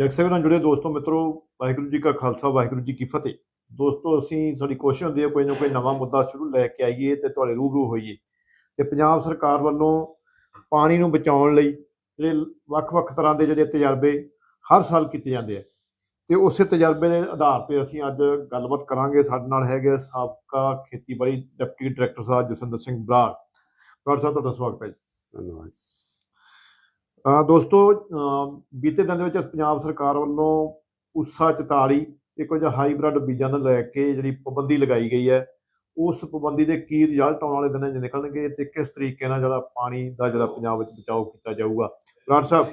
ਜਗ ਨਾਲ ਜੁੜੇ ਦੋਸਤੋ, ਮਿੱਤਰੋ, ਵਾਹਿਗੁਰੂ ਜੀ ਕਾ ਖਾਲਸਾ, ਵਾਹਿਗੁਰੂ ਜੀ ਕੀ ਫਤਿਹ। ਦੋਸਤੋ, ਅਸੀਂ ਸਾਡੀ ਕੋਸ਼ਿਸ਼ ਹੁੰਦੀ ਹੈ ਕੋਈ ਨਾ ਕੋਈ ਨਵਾਂ ਮੁੱਦਾ ਸ਼ੁਰੂ ਲੈ ਕੇ ਆਈਏ ਤੇ ਤੁਹਾਡੇ ਰੂਬਰੂ ਹੋਈਏ। ਤੇ ਪੰਜਾਬ ਸਰਕਾਰ ਵੱਲੋਂ ਪਾਣੀ ਨੂੰ ਬਚਾਉਣ ਲਈ ਜਿਹੜੇ ਵੱਖ-ਵੱਖ ਤਰ੍ਹਾਂ ਦੇ ਜਿਹੜੇ ਤਜਰਬੇ ਹਰ ਸਾਲ ਕੀਤੇ ਜਾਂਦੇ ਆ। ਤੇ ਉਸੇ ਤਜਰਬੇ ਦੇ ਆਧਾਰ ਤੇ ਅਸੀਂ ਅੱਜ ਗੱਲਬਾਤ ਕਰਾਂਗੇ। ਸਾਡੇ ਨਾਲ ਹੈਗੇ ਸਾਬਕਾ ਖੇਤੀਬਾੜੀ ਡਿਪਟੀ ਡਾਇਰੈਕਟਰ ਸਾਹਿਬ ਜਸਵਿੰਦਰ ਸਿੰਘ ਬਰਾੜ। ਬਰਾੜ ਸਾਹਿਬ, ਤੁਹਾਡਾ ਸਵਾਗਤ ਹੈ ਜੀ। ਧੰਨਵਾਦ। ਦੋਸਤੋ ਬੀਤੇ ਦਿਨ ਦੇ ਵਿੱਚ ਪੰਜਾਬ ਸਰਕਾਰ ਵੱਲੋਂ ਉਸਾ 44 ਤੇ ਕੁਝ ਹਾਈਬ੍ਰਿਡ ਬੀਜਾਂ ਦਾ ਲੈ ਕੇ ਜਿਹੜੀ ਪਾਬੰਦੀ ਲਗਾਈ ਗਈ ਹੈ ਉਸ ਪਾਬੰਦੀ ਦੇ ਕੀ ਰਿਜ਼ਲਟ ਆਉਣ ਵਾਲੇ ਦਿਨਾਂ 'ਚ ਨਿਕਲਣਗੇ ਤੇ ਕਿਸ ਤਰੀਕੇ ਨਾਲ ਜਿਹੜਾ ਪਾਣੀ ਦਾ ਜਿਹੜਾ ਪੰਜਾਬ ਵਿੱਚ ਬਚਾਓ ਕੀਤਾ ਜਾਊਗਾ। ਬਰਾੜ ਸਾਹਿਬ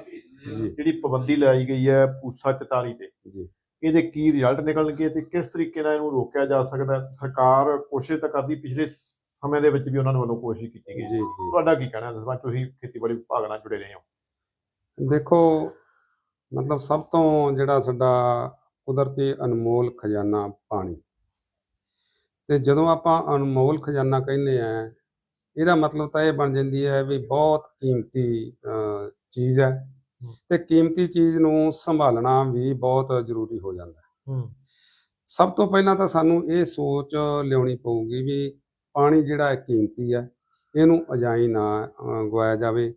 ਜਿਹੜੀ ਪਾਬੰਦੀ ਲਾਈ ਗਈ ਹੈ ਪੂਸਾ 44 ਤੇ ਜੀ। ਇਹਦੇ ਕੀ ਰਿਜ਼ਲਟ ਨਿਕਲਣਗੇ ਤੇ ਕਿਸ ਤਰੀਕੇ ਨਾਲ ਇਹਨੂੰ ਰੋਕਿਆ ਜਾ ਸਕਦਾ ਹੈ? ਸਰਕਾਰ ਕੋਸ਼ਿਸ਼ ਤਾਂ ਕਰਦੀ ਪਿਛਲੇ ਸਮੇਂ ਦੇ ਵਿੱਚ ਵੀ ਉਹਨਾਂ ਨੇ ਵੱਲੋਂ ਕੋਸ਼ਿਸ਼ ਕੀਤੀ ਗਈ। ਤੁਹਾਡਾ ਕੀ ਕਹਿਣਾ ਬਾਰੇ ਤੁਸੀਂ ਖੇਤੀਬਾੜੀ ਵਿਭਾਗ ਨਾਲ ਜੁੜੇ ਰਹੇ ਹੋ। ਦੇਖੋ ਮਤਲਬ ਸਭ ਤੋਂ ਜਿਹੜਾ ਸਾਡਾ ਕੁਦਰਤੀ ਅਨਮੋਲ ਖਜ਼ਾਨਾ ਪਾਣੀ। ਤੇ ਜਦੋਂ ਆਪਾਂ ਅਨਮੋਲ ਖਜ਼ਾਨਾ ਕਹਿੰਦੇ ਆ ਇਹਦਾ ਮਤਲਬ ਤਾਂ ਇਹ ਬਣ ਜਾਂਦੀ ਹੈ ਵੀ ਬਹੁਤ ਕੀਮਤੀ ਚੀਜ਼ ਹੈ। ਤੇ ਕੀਮਤੀ ਚੀਜ਼ ਨੂੰ ਸੰਭਾਲਣਾ ਵੀ ਬਹੁਤ ਜ਼ਰੂਰੀ ਹੋ ਜਾਂਦਾ ਹੈ। ਸਭ ਤੋਂ ਪਹਿਲਾਂ ਤਾਂ ਸਾਨੂੰ ਇਹ ਸੋਚ ਲਿਆਉਣੀ ਪਊਗੀ ਵੀ ਪਾਣੀ ਜਿਹੜਾ ਹੈ ਕੀਮਤੀ ਹੈ ਇਹਨੂੰ ਅਜਾਈ ਨਾ ਗਵਾਇਆ ਜਾਵੇ।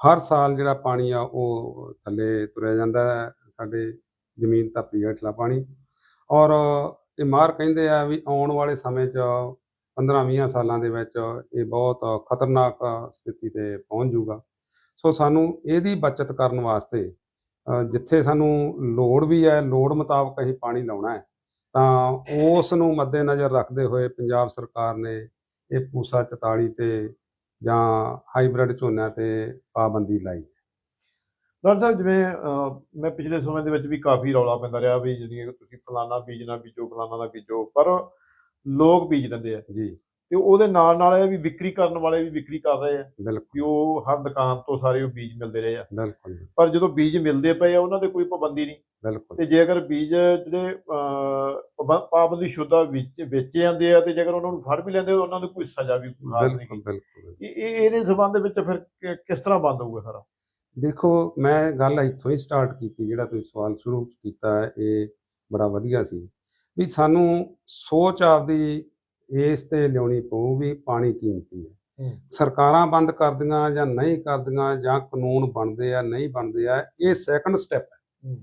ਹਰ ਸਾਲ ਜਿਹੜਾ ਪਾਣੀ ਆ ਉਹ ਥੱਲੇ ਤੁਰਿਆ ਜਾਂਦਾ ਹੈ, ਸਾਡੇ ਜ਼ਮੀਨ ਧਰਤੀ ਹੇਠਲਾ ਪਾਣੀ। ਔਰ ਇਹ ਮਾਰ ਕਹਿੰਦੇ ਆ ਵੀ ਆਉਣ ਵਾਲੇ ਸਮੇਂ 'ਚ 15-20 ਸਾਲਾਂ ਦੇ ਵਿੱਚ ਇਹ ਬਹੁਤ ਖਤਰਨਾਕ ਸਥਿਤੀ ਤੇ ਪਹੁੰਚ ਜਾਊਗਾ। ਸੋ ਸਾਨੂੰ ਇਹਦੀ ਬਚਤ ਕਰਨ ਵਾਸਤੇ ਜਿੱਥੇ ਸਾਨੂੰ ਲੋੜ ਵੀ ਹੈ, ਲੋੜ ਮੁਤਾਬਕ ਅਸੀਂ ਪਾਣੀ ਲਾਉਣਾ ਹੈ, ਤਾਂ ਉਸ ਨੂੰ ਮੱਦੇਨਜ਼ਰ ਰੱਖਦੇ ਹੋਏ ਪੰਜਾਬ ਸਰਕਾਰ ਨੇ ਇਹ ਪੂਸਾ 44 ਤੇ ਜਾਂ ਹਾਈਬ੍ਰਿਡ ਝੋਨਿਆਂ ਤੇ ਪਾਬੰਦੀ ਲਾਈ। ਡਾਕਟਰ ਸਾਹਿਬ ਜਿਵੇਂ ਮੈਂ ਪਿਛਲੇ ਸਮੇਂ ਦੇ ਵਿੱਚ ਵੀ ਕਾਫੀ ਰੌਲਾ ਪੈਂਦਾ ਰਿਹਾ ਵੀ ਜਿਹੜੀਆਂ ਤੁਸੀਂ ਫਲਾਨਾ ਬੀਜ ਨਾ ਬੀਜੋ ਫਲਾਨਾ ਨਾ ਬੀਜੋ ਪਰ ਲੋਕ ਬੀਜ ਦਿੰਦੇ ਆ। ਜੀ। ਤੇ ਉਹਦੇ ਨਾਲ ਨਾਲ ਇਹ ਵੀ ਵਿਕਰੀ ਕਰਨ ਵਾਲੇ ਵੀ ਵਿਕਰੀ ਕਰ ਰਹੇ ਆ। ਕਿ ਬਿਲਕੁਲ ਉਹ ਹਰ ਦੁਕਾਨ ਤੋਂ ਸਾਰੇ ਉਹ ਬੀਜ ਮਿਲਦੇ ਰਹੇ ਆ। ਬਿਲਕੁਲ। ਪਰ ਜਦੋਂ ਬੀਜ ਮਿਲਦੇ ਪਏ ਆ ਉਹਨਾਂ ਤੇ ਕੋਈ ਪਾਬੰਦੀ ਨਹੀਂ। ਬਿਲਕੁਲ। ਤੇ ਜੇ ਅਗਰ ਬੀਜ ਜਿਹੜੇ ਅਹ, ਪਾਬੰਦੀ ਸ਼ੁਦਾ ਵਿੱਚ ਵੇਚੇ ਜਾਂਦੇ ਆ ਤੇ ਜੇਕਰ ਉਹਨਾਂ ਨੂੰ ਫੜ ਵੀ ਲੈਂਦੇ ਆ, ਉਹਨਾਂ ਨੂੰ ਕੋਈ ਸਜ਼ਾ ਵੀ ਖਾਸ ਨਹੀਂ। ਬਿਲਕੁਲ ਬਿਲਕੁਲ। ਇਹ ਇਹ- ਇਹਦੇ ਸਬੰਧ ਵਿੱਚ ਫਿਰ ਕਿ- ਕਿਸ ਤਰ੍ਹਾਂ ਬੰਦ ਹੋਊਗਾ ਸਾਰਾ? ਦੇਖੋ ਮੈਂ ਗੱਲ ਇੱਥੋਂ ਹੀ ਸਟਾਰਟ ਕੀਤੀ ਜਿਹੜਾ ਤੁਸੀਂ ਸਵਾਲ ਸ਼ੁਰੂ ਕੀਤਾ ਹੈ ਇਹ ਬੜਾ ਵਧੀਆ ਸੀ। ਵੀ ਸਾਨੂੰ ਸੋਚ ਆਪਦੀ ਇਸ ਤੇ ਲਿਆਉਣੀ ਪਊ ਵੀ ਪਾਣੀ ਕੀਮਤੀ ਹੈ। ਸਰਕਾਰਾਂ ਬੰਦ ਕਰਦੀਆਂ ਜਾਂ ਨਹੀਂ ਕਰਦੀਆਂ ਜਾਂ ਕਾਨੂੰਨ ਬਣਦੇ ਆ ਨਹੀਂ ਬਣਦੇ ਆ ਇਹ ਸੈਕੰਡ ਸਟੈਪ ਹੈ।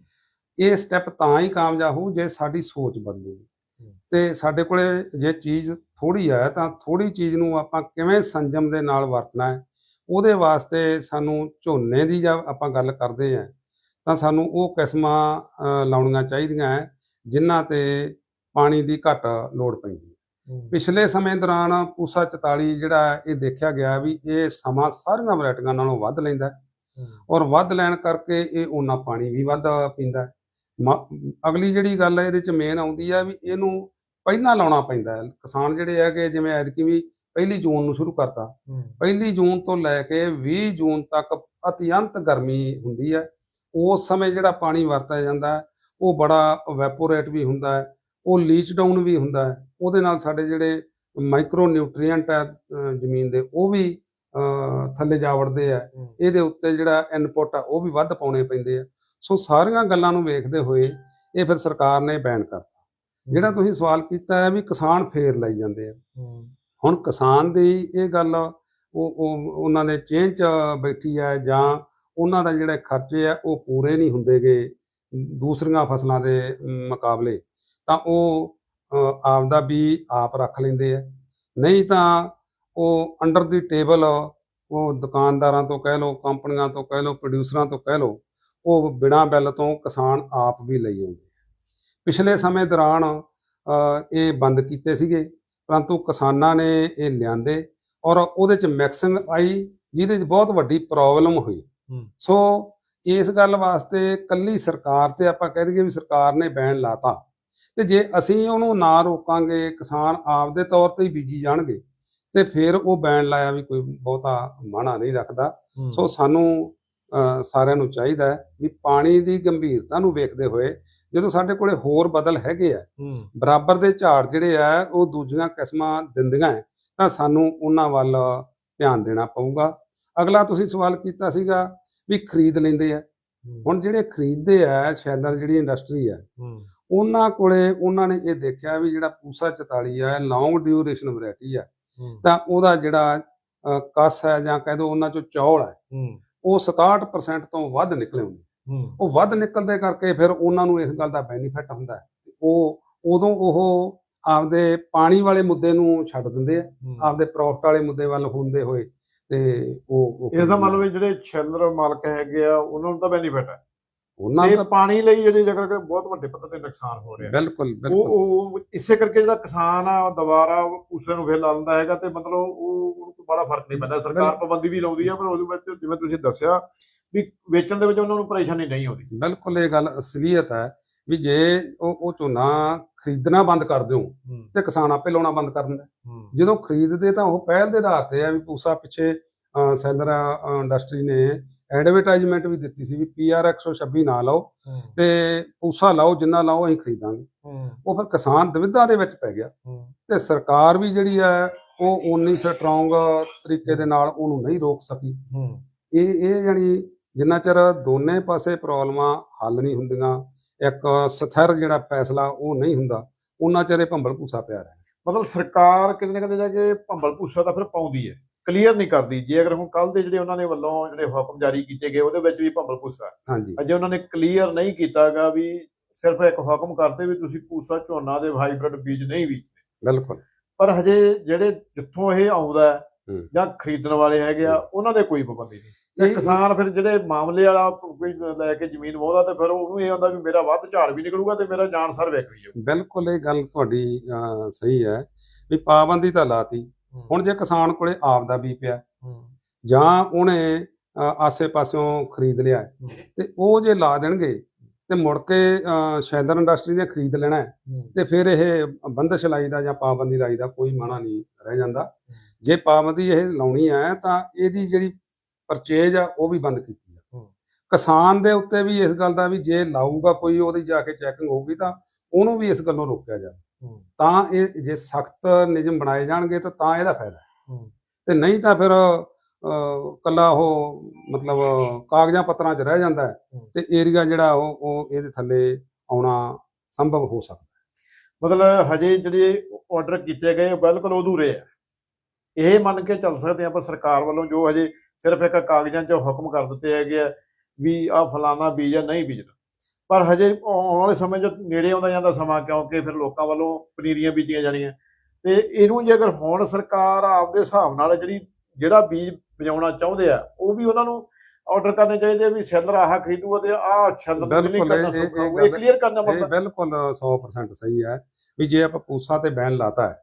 ਇਹ ਸਟੈਪ ਤਾਂ ਹੀ ਕਾਮਯਾਬ ਹੋਊ ਜੇ ਸਾਡੀ ਸੋਚ ਬਦਲੂਗੀ ਹੂੰ। ਤੇ ਸਾਡੇ ਕੋਲੇ ਜੇ ਚੀਜ਼ ਥੋੜੀ ਹੈ ਤਾਂ ਥੋੜੀ ਚੀਜ਼ ਨੂੰ ਆਪਾਂ ਕਿਵੇਂ ਸੰਜਮ ਦੇ ਨਾਲ ਵਰਤਣਾ ਹੈ ਉਹਦੇ ਵਾਸਤੇ ਸਾਨੂੰ ਝੋਨੇ ਦੀ ਜਦ ਆਪਾਂ ਗੱਲ ਕਰਦੇ ਆ ਤਾਂ ਸਾਨੂੰ ਉਹ ਕਿਸਮਾਂ ਲਾਉਣੀਆਂ ਚਾਹੀਦੀਆਂ ਹੈ ਜਿਨ੍ਹਾਂ ਤੇ ਪਾਣੀ ਦੀ ਘੱਟ ਲੋੜ ਪੈਂਦੀ ਹੈ ਪਿਛਲੇ ਸਮੇਂ ਦੌਰਾਨ ਪੂਸਾ 44 ਜਿਹੜਾ ਹੈ, ਇਹ ਦੇਖਿਆ ਗਿਆ ਵੀ ਇਹ ਸਮਾਂ ਸਾਰੀਆਂ ਵੈਰਾਈਟੀਆਂ ਨਾਲੋਂ ਵੱਧ ਲੈਂਦਾ ਹੈ। ਔਰ ਵੱਧ ਲੈਣ ਕਰਕੇ ਇਹ ਉਹਨਾਂ ਪਾਣੀ ਵੀ ਵੱਧ ਪੀਂਦਾ ਹੈ। ਅਗਲੀ ਜਿਹੜੀ ਗੱਲ ਹੈ ਇਹਦੇ ਚ ਮੇਨ ਆਉਂਦੀ ਹੈ ਵੀ ਇਹਨੂੰ ਪਹਿਲਾਂ ਲਾਉਣਾ ਪੈਂਦਾ ਹੈ। ਕਿਸਾਨ ਜਿਹੜੇ ਹੈਗੇ ਜਿਵੇਂ ਐਤਕੀ ਵੀ ਪਹਿਲੀ ਜੂਨ ਨੂੰ ਸ਼ੁਰੂ ਕਰਤਾ। ਪਹਿਲੀ ਜੂਨ ਤੋਂ ਲੈ ਕੇ 20 ਜੂਨ ਤੱਕ ਅਤਿਅੰਤ ਗਰਮੀ ਹੁੰਦੀ ਹੈ। ਉਸ ਸਮੇਂ ਜਿਹੜਾ ਪਾਣੀ ਵਰਤਿਆ ਜਾਂਦਾ ਹੈ ਉਹ ਬੜਾ ਵੈਪੋਰੇਟ ਵੀ ਹੁੰਦਾ ਹੈ। ਉਹ ਲੀਚ ਡਾਊਨ ਵੀ ਹੁੰਦਾ ਹੈ ਉਹਦੇ ਨਾਲ ਸਾਡੇ ਜਿਹੜੇ ਮਾਈਕਰੋ ਨਿਊਟ੍ਰੀਐਂਟ ਹੈ ਜ਼ਮੀਨ ਦੇ ਉਹ ਵੀ ਥੱਲੇ ਜਾ ਵੜਦੇ ਆ। ਇਹਦੇ ਉੱਤੇ ਜਿਹੜਾ ਇਨਪੁਟ ਆ ਉਹ ਵੀ ਵੱਧ ਪਾਉਣੇ ਪੈਂਦੇ ਆ। ਸੋ ਸਾਰੀਆਂ ਗੱਲਾਂ ਨੂੰ ਵੇਖਦੇ ਹੋਏ ਇਹ ਫਿਰ ਸਰਕਾਰ ਨੇ ਬੈਨ ਕਰਤਾ। ਜਿਹੜਾ ਤੁਸੀਂ ਸਵਾਲ ਕੀਤਾ ਹੈ ਵੀ ਕਿਸਾਨ ਫੇਰ ਲਈ ਜਾਂਦੇ ਆ। ਹੁਣ ਕਿਸਾਨ ਦੀ ਇਹ ਗੱਲ ਉਹ ਉਹ ਉਹਨਾਂ ਦੇ ਚੇਂਜ ਚ ਬੈਠੀ ਹੈ ਜਾਂ ਉਹਨਾਂ ਦਾ ਜਿਹੜੇ ਖਰਚੇ ਆ ਉਹ ਪੂਰੇ ਨਹੀਂ ਹੁੰਦੇਗੇ ਦੂਸਰੀਆਂ ਫਸਲਾਂ ਦੇ ਮੁਕਾਬਲੇ। ਤਾਂ ਉਹ ਆਪਦਾ ਵੀ ਆਪ ਰੱਖ ਲੈਂਦੇ ਆ। ਨਹੀਂ ਤਾਂ ਉਹ ਅੰਡਰ ਦੀ ਟੇਬਲ ਉਹ ਦੁਕਾਨਦਾਰਾਂ ਤੋਂ ਕਹਿ ਲਓ ਕੰਪਨੀਆਂ ਤੋਂ ਕਹਿ ਲਓ ਪ੍ਰੋਡਿਊਸਰਾਂ ਤੋਂ ਕਹਿ ਲਓ ਉਹ ਬਿਨਾਂ ਬਿੱਲ ਤੋਂ ਕਿਸਾਨ ਆਪ ਵੀ ਲਈ ਆਉਂਦੇ ਪਿਛਲੇ ਸਮੇਂ ਦੌਰਾਨ ਇਹ ਬੰਦ ਕੀਤੇ ਸੀਗੇ ਪਰੰਤੂ ਕਿਸਾਨਾਂ ਨੇ ਇਹ ਲਿਆਂਦੇ ਔਰ ਉਹਦੇ ਚ ਮਿਕਸਿੰਗ ਆਈ ਜਿਹਦੇ ਚ ਬਹੁਤ ਵੱਡੀ ਪ੍ਰੋਬਲਮ ਹੋਈ। ਸੋ ਇਸ ਗੱਲ ਵਾਸਤੇ ਕੱਲੀ ਸਰਕਾਰ ਤੇ ਆਪਾਂ ਕਹਿ ਦਈਏ ਵੀ ਸਰਕਾਰ ਨੇ ਬੈਨ ਲਾਤਾ। ਤੇ ਜੇ ਅਸੀਂ ਉਹਨੂੰ ਨਾ ਰੋਕਾਂਗੇ ਕਿਸਾਨ ਆਪਦੇ ਤੌਰ ਤੇ ਹੀ ਬੀਜੀ ਜਾਣਗੇ ਤੇ ਫਿਰ ਉਹ ਬੈਨ ਲਾਇਆ ਵੀ ਕੋਈ ਬਹੁਤਾ ਮਾਣਾ ਨਹੀਂ ਰੱਖਦਾ। ਸੋ ਸਾਨੂੰ ਸਾਰਿਆਂ ਨੂੰ ਚਾਹੀਦਾ ਹੈ ਵੀ ਪਾਣੀ ਦੀ ਗੰਭੀਰਤਾ ਨੂੰ ਵੇਖਦੇ ਹੋਏ ਜਦੋਂ ਸਾਡੇ ਕੋਲੇ ਹੋਰ ਬਦਲ ਹੈਗੇ ਆ ਬਰਾਬਰ ਦੇ ਝਾੜ ਜਿਹੜੇ ਆ ਉਹ ਦੂਜੀਆਂ ਕਿਸਮਾਂ ਦਿੰਦੀਆਂ ਹੈ ਤਾਂ ਸਾਨੂੰ ਉਹਨਾਂ ਵੱਲ ਧਿਆਨ ਦੇਣਾ ਪਊਗਾ। ਅਗਲਾ ਤੁਸੀਂ ਸਵਾਲ ਕੀਤਾ ਸੀਗਾ ਵੀ ਖਰੀਦ ਲੈਂਦੇ ਆ। ਹੁਣ ਜਿਹੜੇ ਖਰੀਦਦੇ ਆ ਸ਼ੈਲਰ ਜਿਹੜੀ ਇੰਡਸਟਰੀ ਆ ਉਹਨਾਂ ਕੋਲੇ ਉਹਨਾਂ ਨੇ ਇਹ ਦੇਖਿਆ ਵੀ ਜਿਹੜਾ ਪੂਸਾ 44 ਆ ਲੌਂਗ ਡਿਊਰੇਸ਼ਨ ਵੈਰਾਈਟੀ ਆ। ਤਾਂ ਉਹਦਾ ਜਿਹੜਾ ਕਸ ਹੈ ਜਾਂ ਕਹਿ ਦੋ ਉਹਨਾਂ ਚੋਂ ਚੌਲ ਹੈ ਉਹ 67% ਤੋਂ ਵੱਧ ਨਿਕਲੇ ਹੁੰਦੇ ਉਹ ਵੱਧ ਨਿਕਲਦੇ ਕਰਕੇ ਫਿਰ ਉਹਨਾਂ ਨੂੰ ਇਸ ਗੱਲ ਦਾ ਬੈਨੀਫਿਟ ਹੁੰਦਾ ਉਹ ਉਦੋਂ ਉਹ ਆਪਦੇ ਪਾਣੀ ਵਾਲੇ ਮੁੱਦੇ ਨੂੰ ਛੱਡ ਦਿੰਦੇ ਆ ਆਪਦੇ ਪ੍ਰੋਫਿਟ ਵਾਲੇ ਮੁੱਦੇ ਵੱਲ ਹੁੰਦੇ ਹੋਏ ਤੇ ਉਹ ਇਸ ਦਾ ਮਤਲਬ ਜਿਹੜੇ ਛੈਲਰ ਮਾਲਕ ਹੈਗੇ ਆ ਉਹਨਾਂ ਨੂੰ ਤਾਂ ਬੈਨੀਫਿਟ ਹੈ। ਉਹਨਾਂ ਤੇ ਦਾ ਪਾਣੀ ਲਈ ਜਿਹੜੀ ਜਗ੍ਹਾ ਕਿ ਬਹੁਤ ਵੱਡੇ ਪੱਧਰ ਤੇ ਨੁਕਸਾਨ ਹੋ ਰਿਹਾ। ਬਿਲਕੁਲ ਉਹ ਬਿਲਕੁਲ। ਉਹ ਇਸੇ ਕਰਕੇ ਜਿਹੜਾ ਕਿਸਾਨ ਆ ਉਹ ਦੁਬਾਰਾ ਉਸੇ ਨੂੰ ਫੇਰ ਲਾ ਲੈਂਦਾ ਹੈਗਾ ਤੇ ਮਤਲਬ ਉਹ ਉਹਨੂੰ ਕੋਈ ਬੜਾ ਫ਼ਰਕ ਨਹੀਂ ਪੈਂਦਾ। ਸਰਕਾਰ ਪਾਬੰਦੀ ਵੀ ਲਾਉਂਦੀ ਆ ਪਰ ਉਹਦੇ ਵਿੱਚ ਜਿਵੇਂ ਤੁਸੀਂ ਦੱਸਿਆ ਵੀ ਵੇਚਣ ਦੇ ਵਿੱਚ ਉਹਨਾਂ ਨੂੰ ਪਰੇਸ਼ਾਨੀ ਨਹੀਂ ਆਉਂਦੀ। ਬਿਲਕੁਲ ਇਹ ਗੱਲ ਅਸਲੀਅਤ ਹੈ ਵੀ ਜੇ ਉਹ ਉਹ ਝੋਨਾ ਖਰੀਦਣਾ ਬੰਦ ਕਰ ਦਿਓ ਹੂੰ। ਤੇ ਕਿਸਾਨ ਆਪੇ ਲਾਉਣਾ ਬੰਦ ਕਰ ਦਿੰਦਾ। ਹੂੰ। ਜਦੋਂ ਖਰੀਦਦੇ ਤਾਂ ਉਹ ਪਹਿਲ ਦੇ ਆਧਾਰ ਤੇ ਆ ਵੀ ਪੂਸਾ ਪਿੱਛੇ ਸੈਲਰ ਇੰਡਸਟਰੀ ਨੇ ਐਡਵਰਟਾਈਜ਼ਮੈਂਟ ਵੀ ਦਿੱਤੀ ਸੀ ਵੀ ਪੀਆਰ 126 ਨਾ ਲਾਓ ਤੇ ਪੂਸਾ ਲਾਓ ਜਿੰਨਾ ਲਾਓ ਅਸੀਂ ਖਰੀਦਾਂਗੇ। ਉਹ ਫਿਰ ਕਿਸਾਨ ਦੁਵਿਧਾ ਦੇ ਵਿੱਚ ਪੈ ਗਿਆ। ਤੇ ਸਰਕਾਰ ਵੀ ਜਿਹੜੀ ਹੈ ਉਹ ਉਨੀ ਸਟਰੋਂਗ ਤਰੀਕੇ ਦੇ ਨਾਲ ਉਹਨੂੰ ਨਹੀਂ ਰੋਕ ਸਕੀ। ਇਹ ਇਹ ਜਾਨੀ ਜਿੰਨਾ ਚਿਰ ਦੋਨੇ ਪਾਸੇ ਪ੍ਰੋਬਲਮਾਂ ਹੱਲ ਨਹੀਂ ਹੁੰਦੀਆਂ ਇੱਕ ਸਥਿਰ ਜਿਹੜਾ ਫੈਸਲਾ ਉਹ ਨਹੀਂ ਹੁੰਦਾ ਉਹਨਾਂ ਚਿਰ ਇਹ ਭੰਬਲ ਭੂਸਾ ਪਿਆ ਰਹਿਣਾ ਮਤਲਬ ਸਰਕਾਰ ਕਿਤੇ ਨਾ ਕਿਤੇ ਜਾ ਕੇ ਭੰਬਲ ਭੂਸਾ ਤਾਂ ਫਿਰ ਪਾਉਂਦੀ ਹੈ। ਕਲੀਅਰ ਨਹੀਂ ਕਰਦੀ। ਜੇ ਅਗਰ ਹੁਣ ਕੱਲ ਦੇ ਜਿਹੜੇ ਉਹਨਾਂ ਦੇ ਵੱਲੋਂ ਜਿਹੜੇ ਹੁਕਮ ਜਾਰੀ ਕੀਤੇ ਗਏ ਉਹਦੇ ਵਿੱਚ ਵੀ ਭੰਬਲ। ਹਾਂਜੀ। ਅਜੇ ਉਹਨਾਂ ਨੇ ਕਲੀਅਰ ਨਹੀਂ ਕੀਤਾਗਾ ਵੀ ਸਿਰਫ ਇੱਕ ਹੁਕਮ ਕਰਤੇ ਵੀ ਤੁਸੀਂ ਭੂਸਾ ਝੋਨਾ ਦੇ ਹਾਈਬ੍ਰਿਡ ਬੀਜ ਨਹੀਂ ਵੀ ਬਿਲਕੁਲ। ਪਰ ਹਜੇ ਜਿਹੜੇ ਜਿੱਥੋਂ ਇਹ ਆਉਂਦਾ। ਜਾਂ ਖਰੀਦਣ ਵਾਲੇ ਹੈਗੇ ਆ ਉਹਨਾਂ ਦੇ ਕੋਈ ਪਾਬੰਦੀ ਨਹੀਂ। ਤੇ ਕਿਸਾਨ ਫਿਰ ਜਿਹੜੇ ਮਾਮਲੇ ਵਾਲਾ ਕੋਈ ਲੈ ਕੇ ਜ਼ਮੀਨ ਵਾਹੁੰਦਾ ਤੇ ਫਿਰ ਉਹਨੂੰ ਇਹ ਹੁੰਦਾ ਵੀ ਮੇਰਾ ਵੱਧ ਝਾੜ ਵੀ ਨਿਕਲੂਗਾ ਤੇ ਮੇਰਾ ਜਾਨ ਸਰ ਵਿਕ ਵੀ ਜਾਊ। ਬਿਲਕੁਲ ਇਹ ਗੱਲ ਤੁਹਾਡੀ ਸਹੀ ਹੈ ਵੀ ਪਾਬੰਦੀ ਤਾਂ ਲਾਤੀ। ਹੁਣ ਜੇ ਕਿਸਾਨ ਕੋਲੇ ਆਪ ਦਾ ਵੀ ਪਿਆ ਜਾਂ ਉਹਨੇ ਆਸੇ-ਪਾਸਿਓਂ ਖਰੀਦ ਲਿਆ। ਤੇ ਉਹ ਜੇ ਲਾ ਦੇਣਗੇ ਤੇ ਮੁੜ ਕੇ ਸ਼ੈਲਰ ਇੰਡਸਟਰੀ ਨੇ ਖਰੀਦ ਲੈਣਾ ਤੇ ਫਿਰ ਇਹ ਬੰਦਸ਼ ਲਾਈ ਦਾ ਜਾਂ ਪਾਬੰਦੀ ਲਾਈ ਦਾ ਕੋਈ ਮਾਣਾ ਨਹੀਂ ਰਹਿ ਜਾਂਦਾ ਜੇ ਪਾਬੰਦੀ ਇਹ ਲਾਉਣੀ ਹੈ ਤਾਂ ਇਹਦੀ ਜਿਹੜੀ ਪਰਚੇਜ ਆ ਉਹ ਵੀ ਬੰਦ ਕੀਤੀ ਆ। ਕਿਸਾਨ ਦੇ ਉੱਤੇ ਵੀ ਇਸ ਗੱਲ ਦਾ ਵੀ ਜੇ ਲਾਊਗਾ ਕੋਈ ਉਹਦੀ ਜਾ ਕੇ ਚੈਕਿੰਗ ਹੋਊਗੀ ਤਾਂ ਉਹਨੂੰ ਵੀ ਇਸ ਗੱਲੋਂ ਰੋਕਿਆ ਜਾਵੇ। ਤਾਂ ਇਹ ਜੇ ਸਖਤ ਨਿਯਮ ਬਣਾਏ ਜਾਣਗੇ ਤਾਂ ਤਾਂ ਇਹਦਾ ਫਾਇਦਾ ਹੈ। ਤੇ ਨਹੀਂ ਤਾਂ ਫਿਰ ਅਹ, ਕੱਲਾ ਉਹ ਮਤਲਬ ਕਾਗਜ਼ਾਂ ਪੱਤਰਾਂ 'ਚ ਰਹਿ ਜਾਂਦਾ ਹੈ ਹੂੰ। ਤੇ ਏਰੀਆ ਜਿਹੜਾ ਉਹ ਉਹ ਇਹਦੇ ਥੱਲੇ ਆਉਣਾ ਸੰਭਵ ਹੋ ਸਕਦਾ ਮਤਲਬ ਹਜੇ ਜਿਹੜੇ ਆਰਡਰ ਕੀਤੇ ਗਏ ਉਹ ਬਿਲਕੁਲ ਅਧੂਰੇ ਆ ਇਹ ਮੰਨ ਕੇ ਚੱਲ ਸਕਦੇ ਆਪਾਂ ਸਰਕਾਰ ਵੱਲੋਂ ਜੋ ਹਜੇ ਸਿਰਫ ਇੱਕ ਕਾਗਜ਼ਾਂ 'ਚ ਹੁਕਮ ਕਰ ਦਿੱਤੇ ਹੈਗੇ ਆ ਵੀ ਆ ਫਲਾਣਾ ਬੀਜ ਆ ਨਹੀਂ ਬੀਜਣਾ। ਪਰ ਹਜੇ ਆਉਣ ਵਾਲੇ ਸਮੇਂ 'ਚ ਨੇੜੇ ਆਉਂਦਾ ਜਾਂਦਾ ਸਮਾਂ ਕਿਉਂਕਿ ਫਿਰ ਲੋਕਾਂ ਵੱਲੋਂ ਪਨੀਰੀਆਂ ਬੀਜੀਆਂ ਜਾਣੀਆਂ। ਤੇ ਇਹਨੂੰ ਜੇ ਅਗਰ ਹੁਣ ਸਰਕਾਰ ਆਪਦੇ ਹਿਸਾਬ ਨਾਲ ਜਿਹੜੀ ਜਿਹੜਾ ਬੀਜ ਬਜਾਉਣਾ ਚਾਹੁੰਦੇ ਆ ਉਹ ਵੀ ਉਹਨਾਂ ਨੂੰ ਆਰਡਰ ਕਰਨੇ ਚਾਹੀਦੇ ਵੀ ਸ਼ੈਲਰ ਆਹ ਖਰੀਦੂਗਾ ਤੇ ਆਹ ਸ਼ੈਲਰ ਬਿਲਕੁਲ, ਇਹ- ਕਲੀਅਰ ਕਰਨਾ ਮਤਲਬ ਬਿਲਕੁਲ 100% ਸਹੀ ਹੈ ਵੀ ਜੇ ਆਪਾਂ ਪੂਸਾ ਤੇ ਬੈਨ ਲਾਤਾ ਹੈ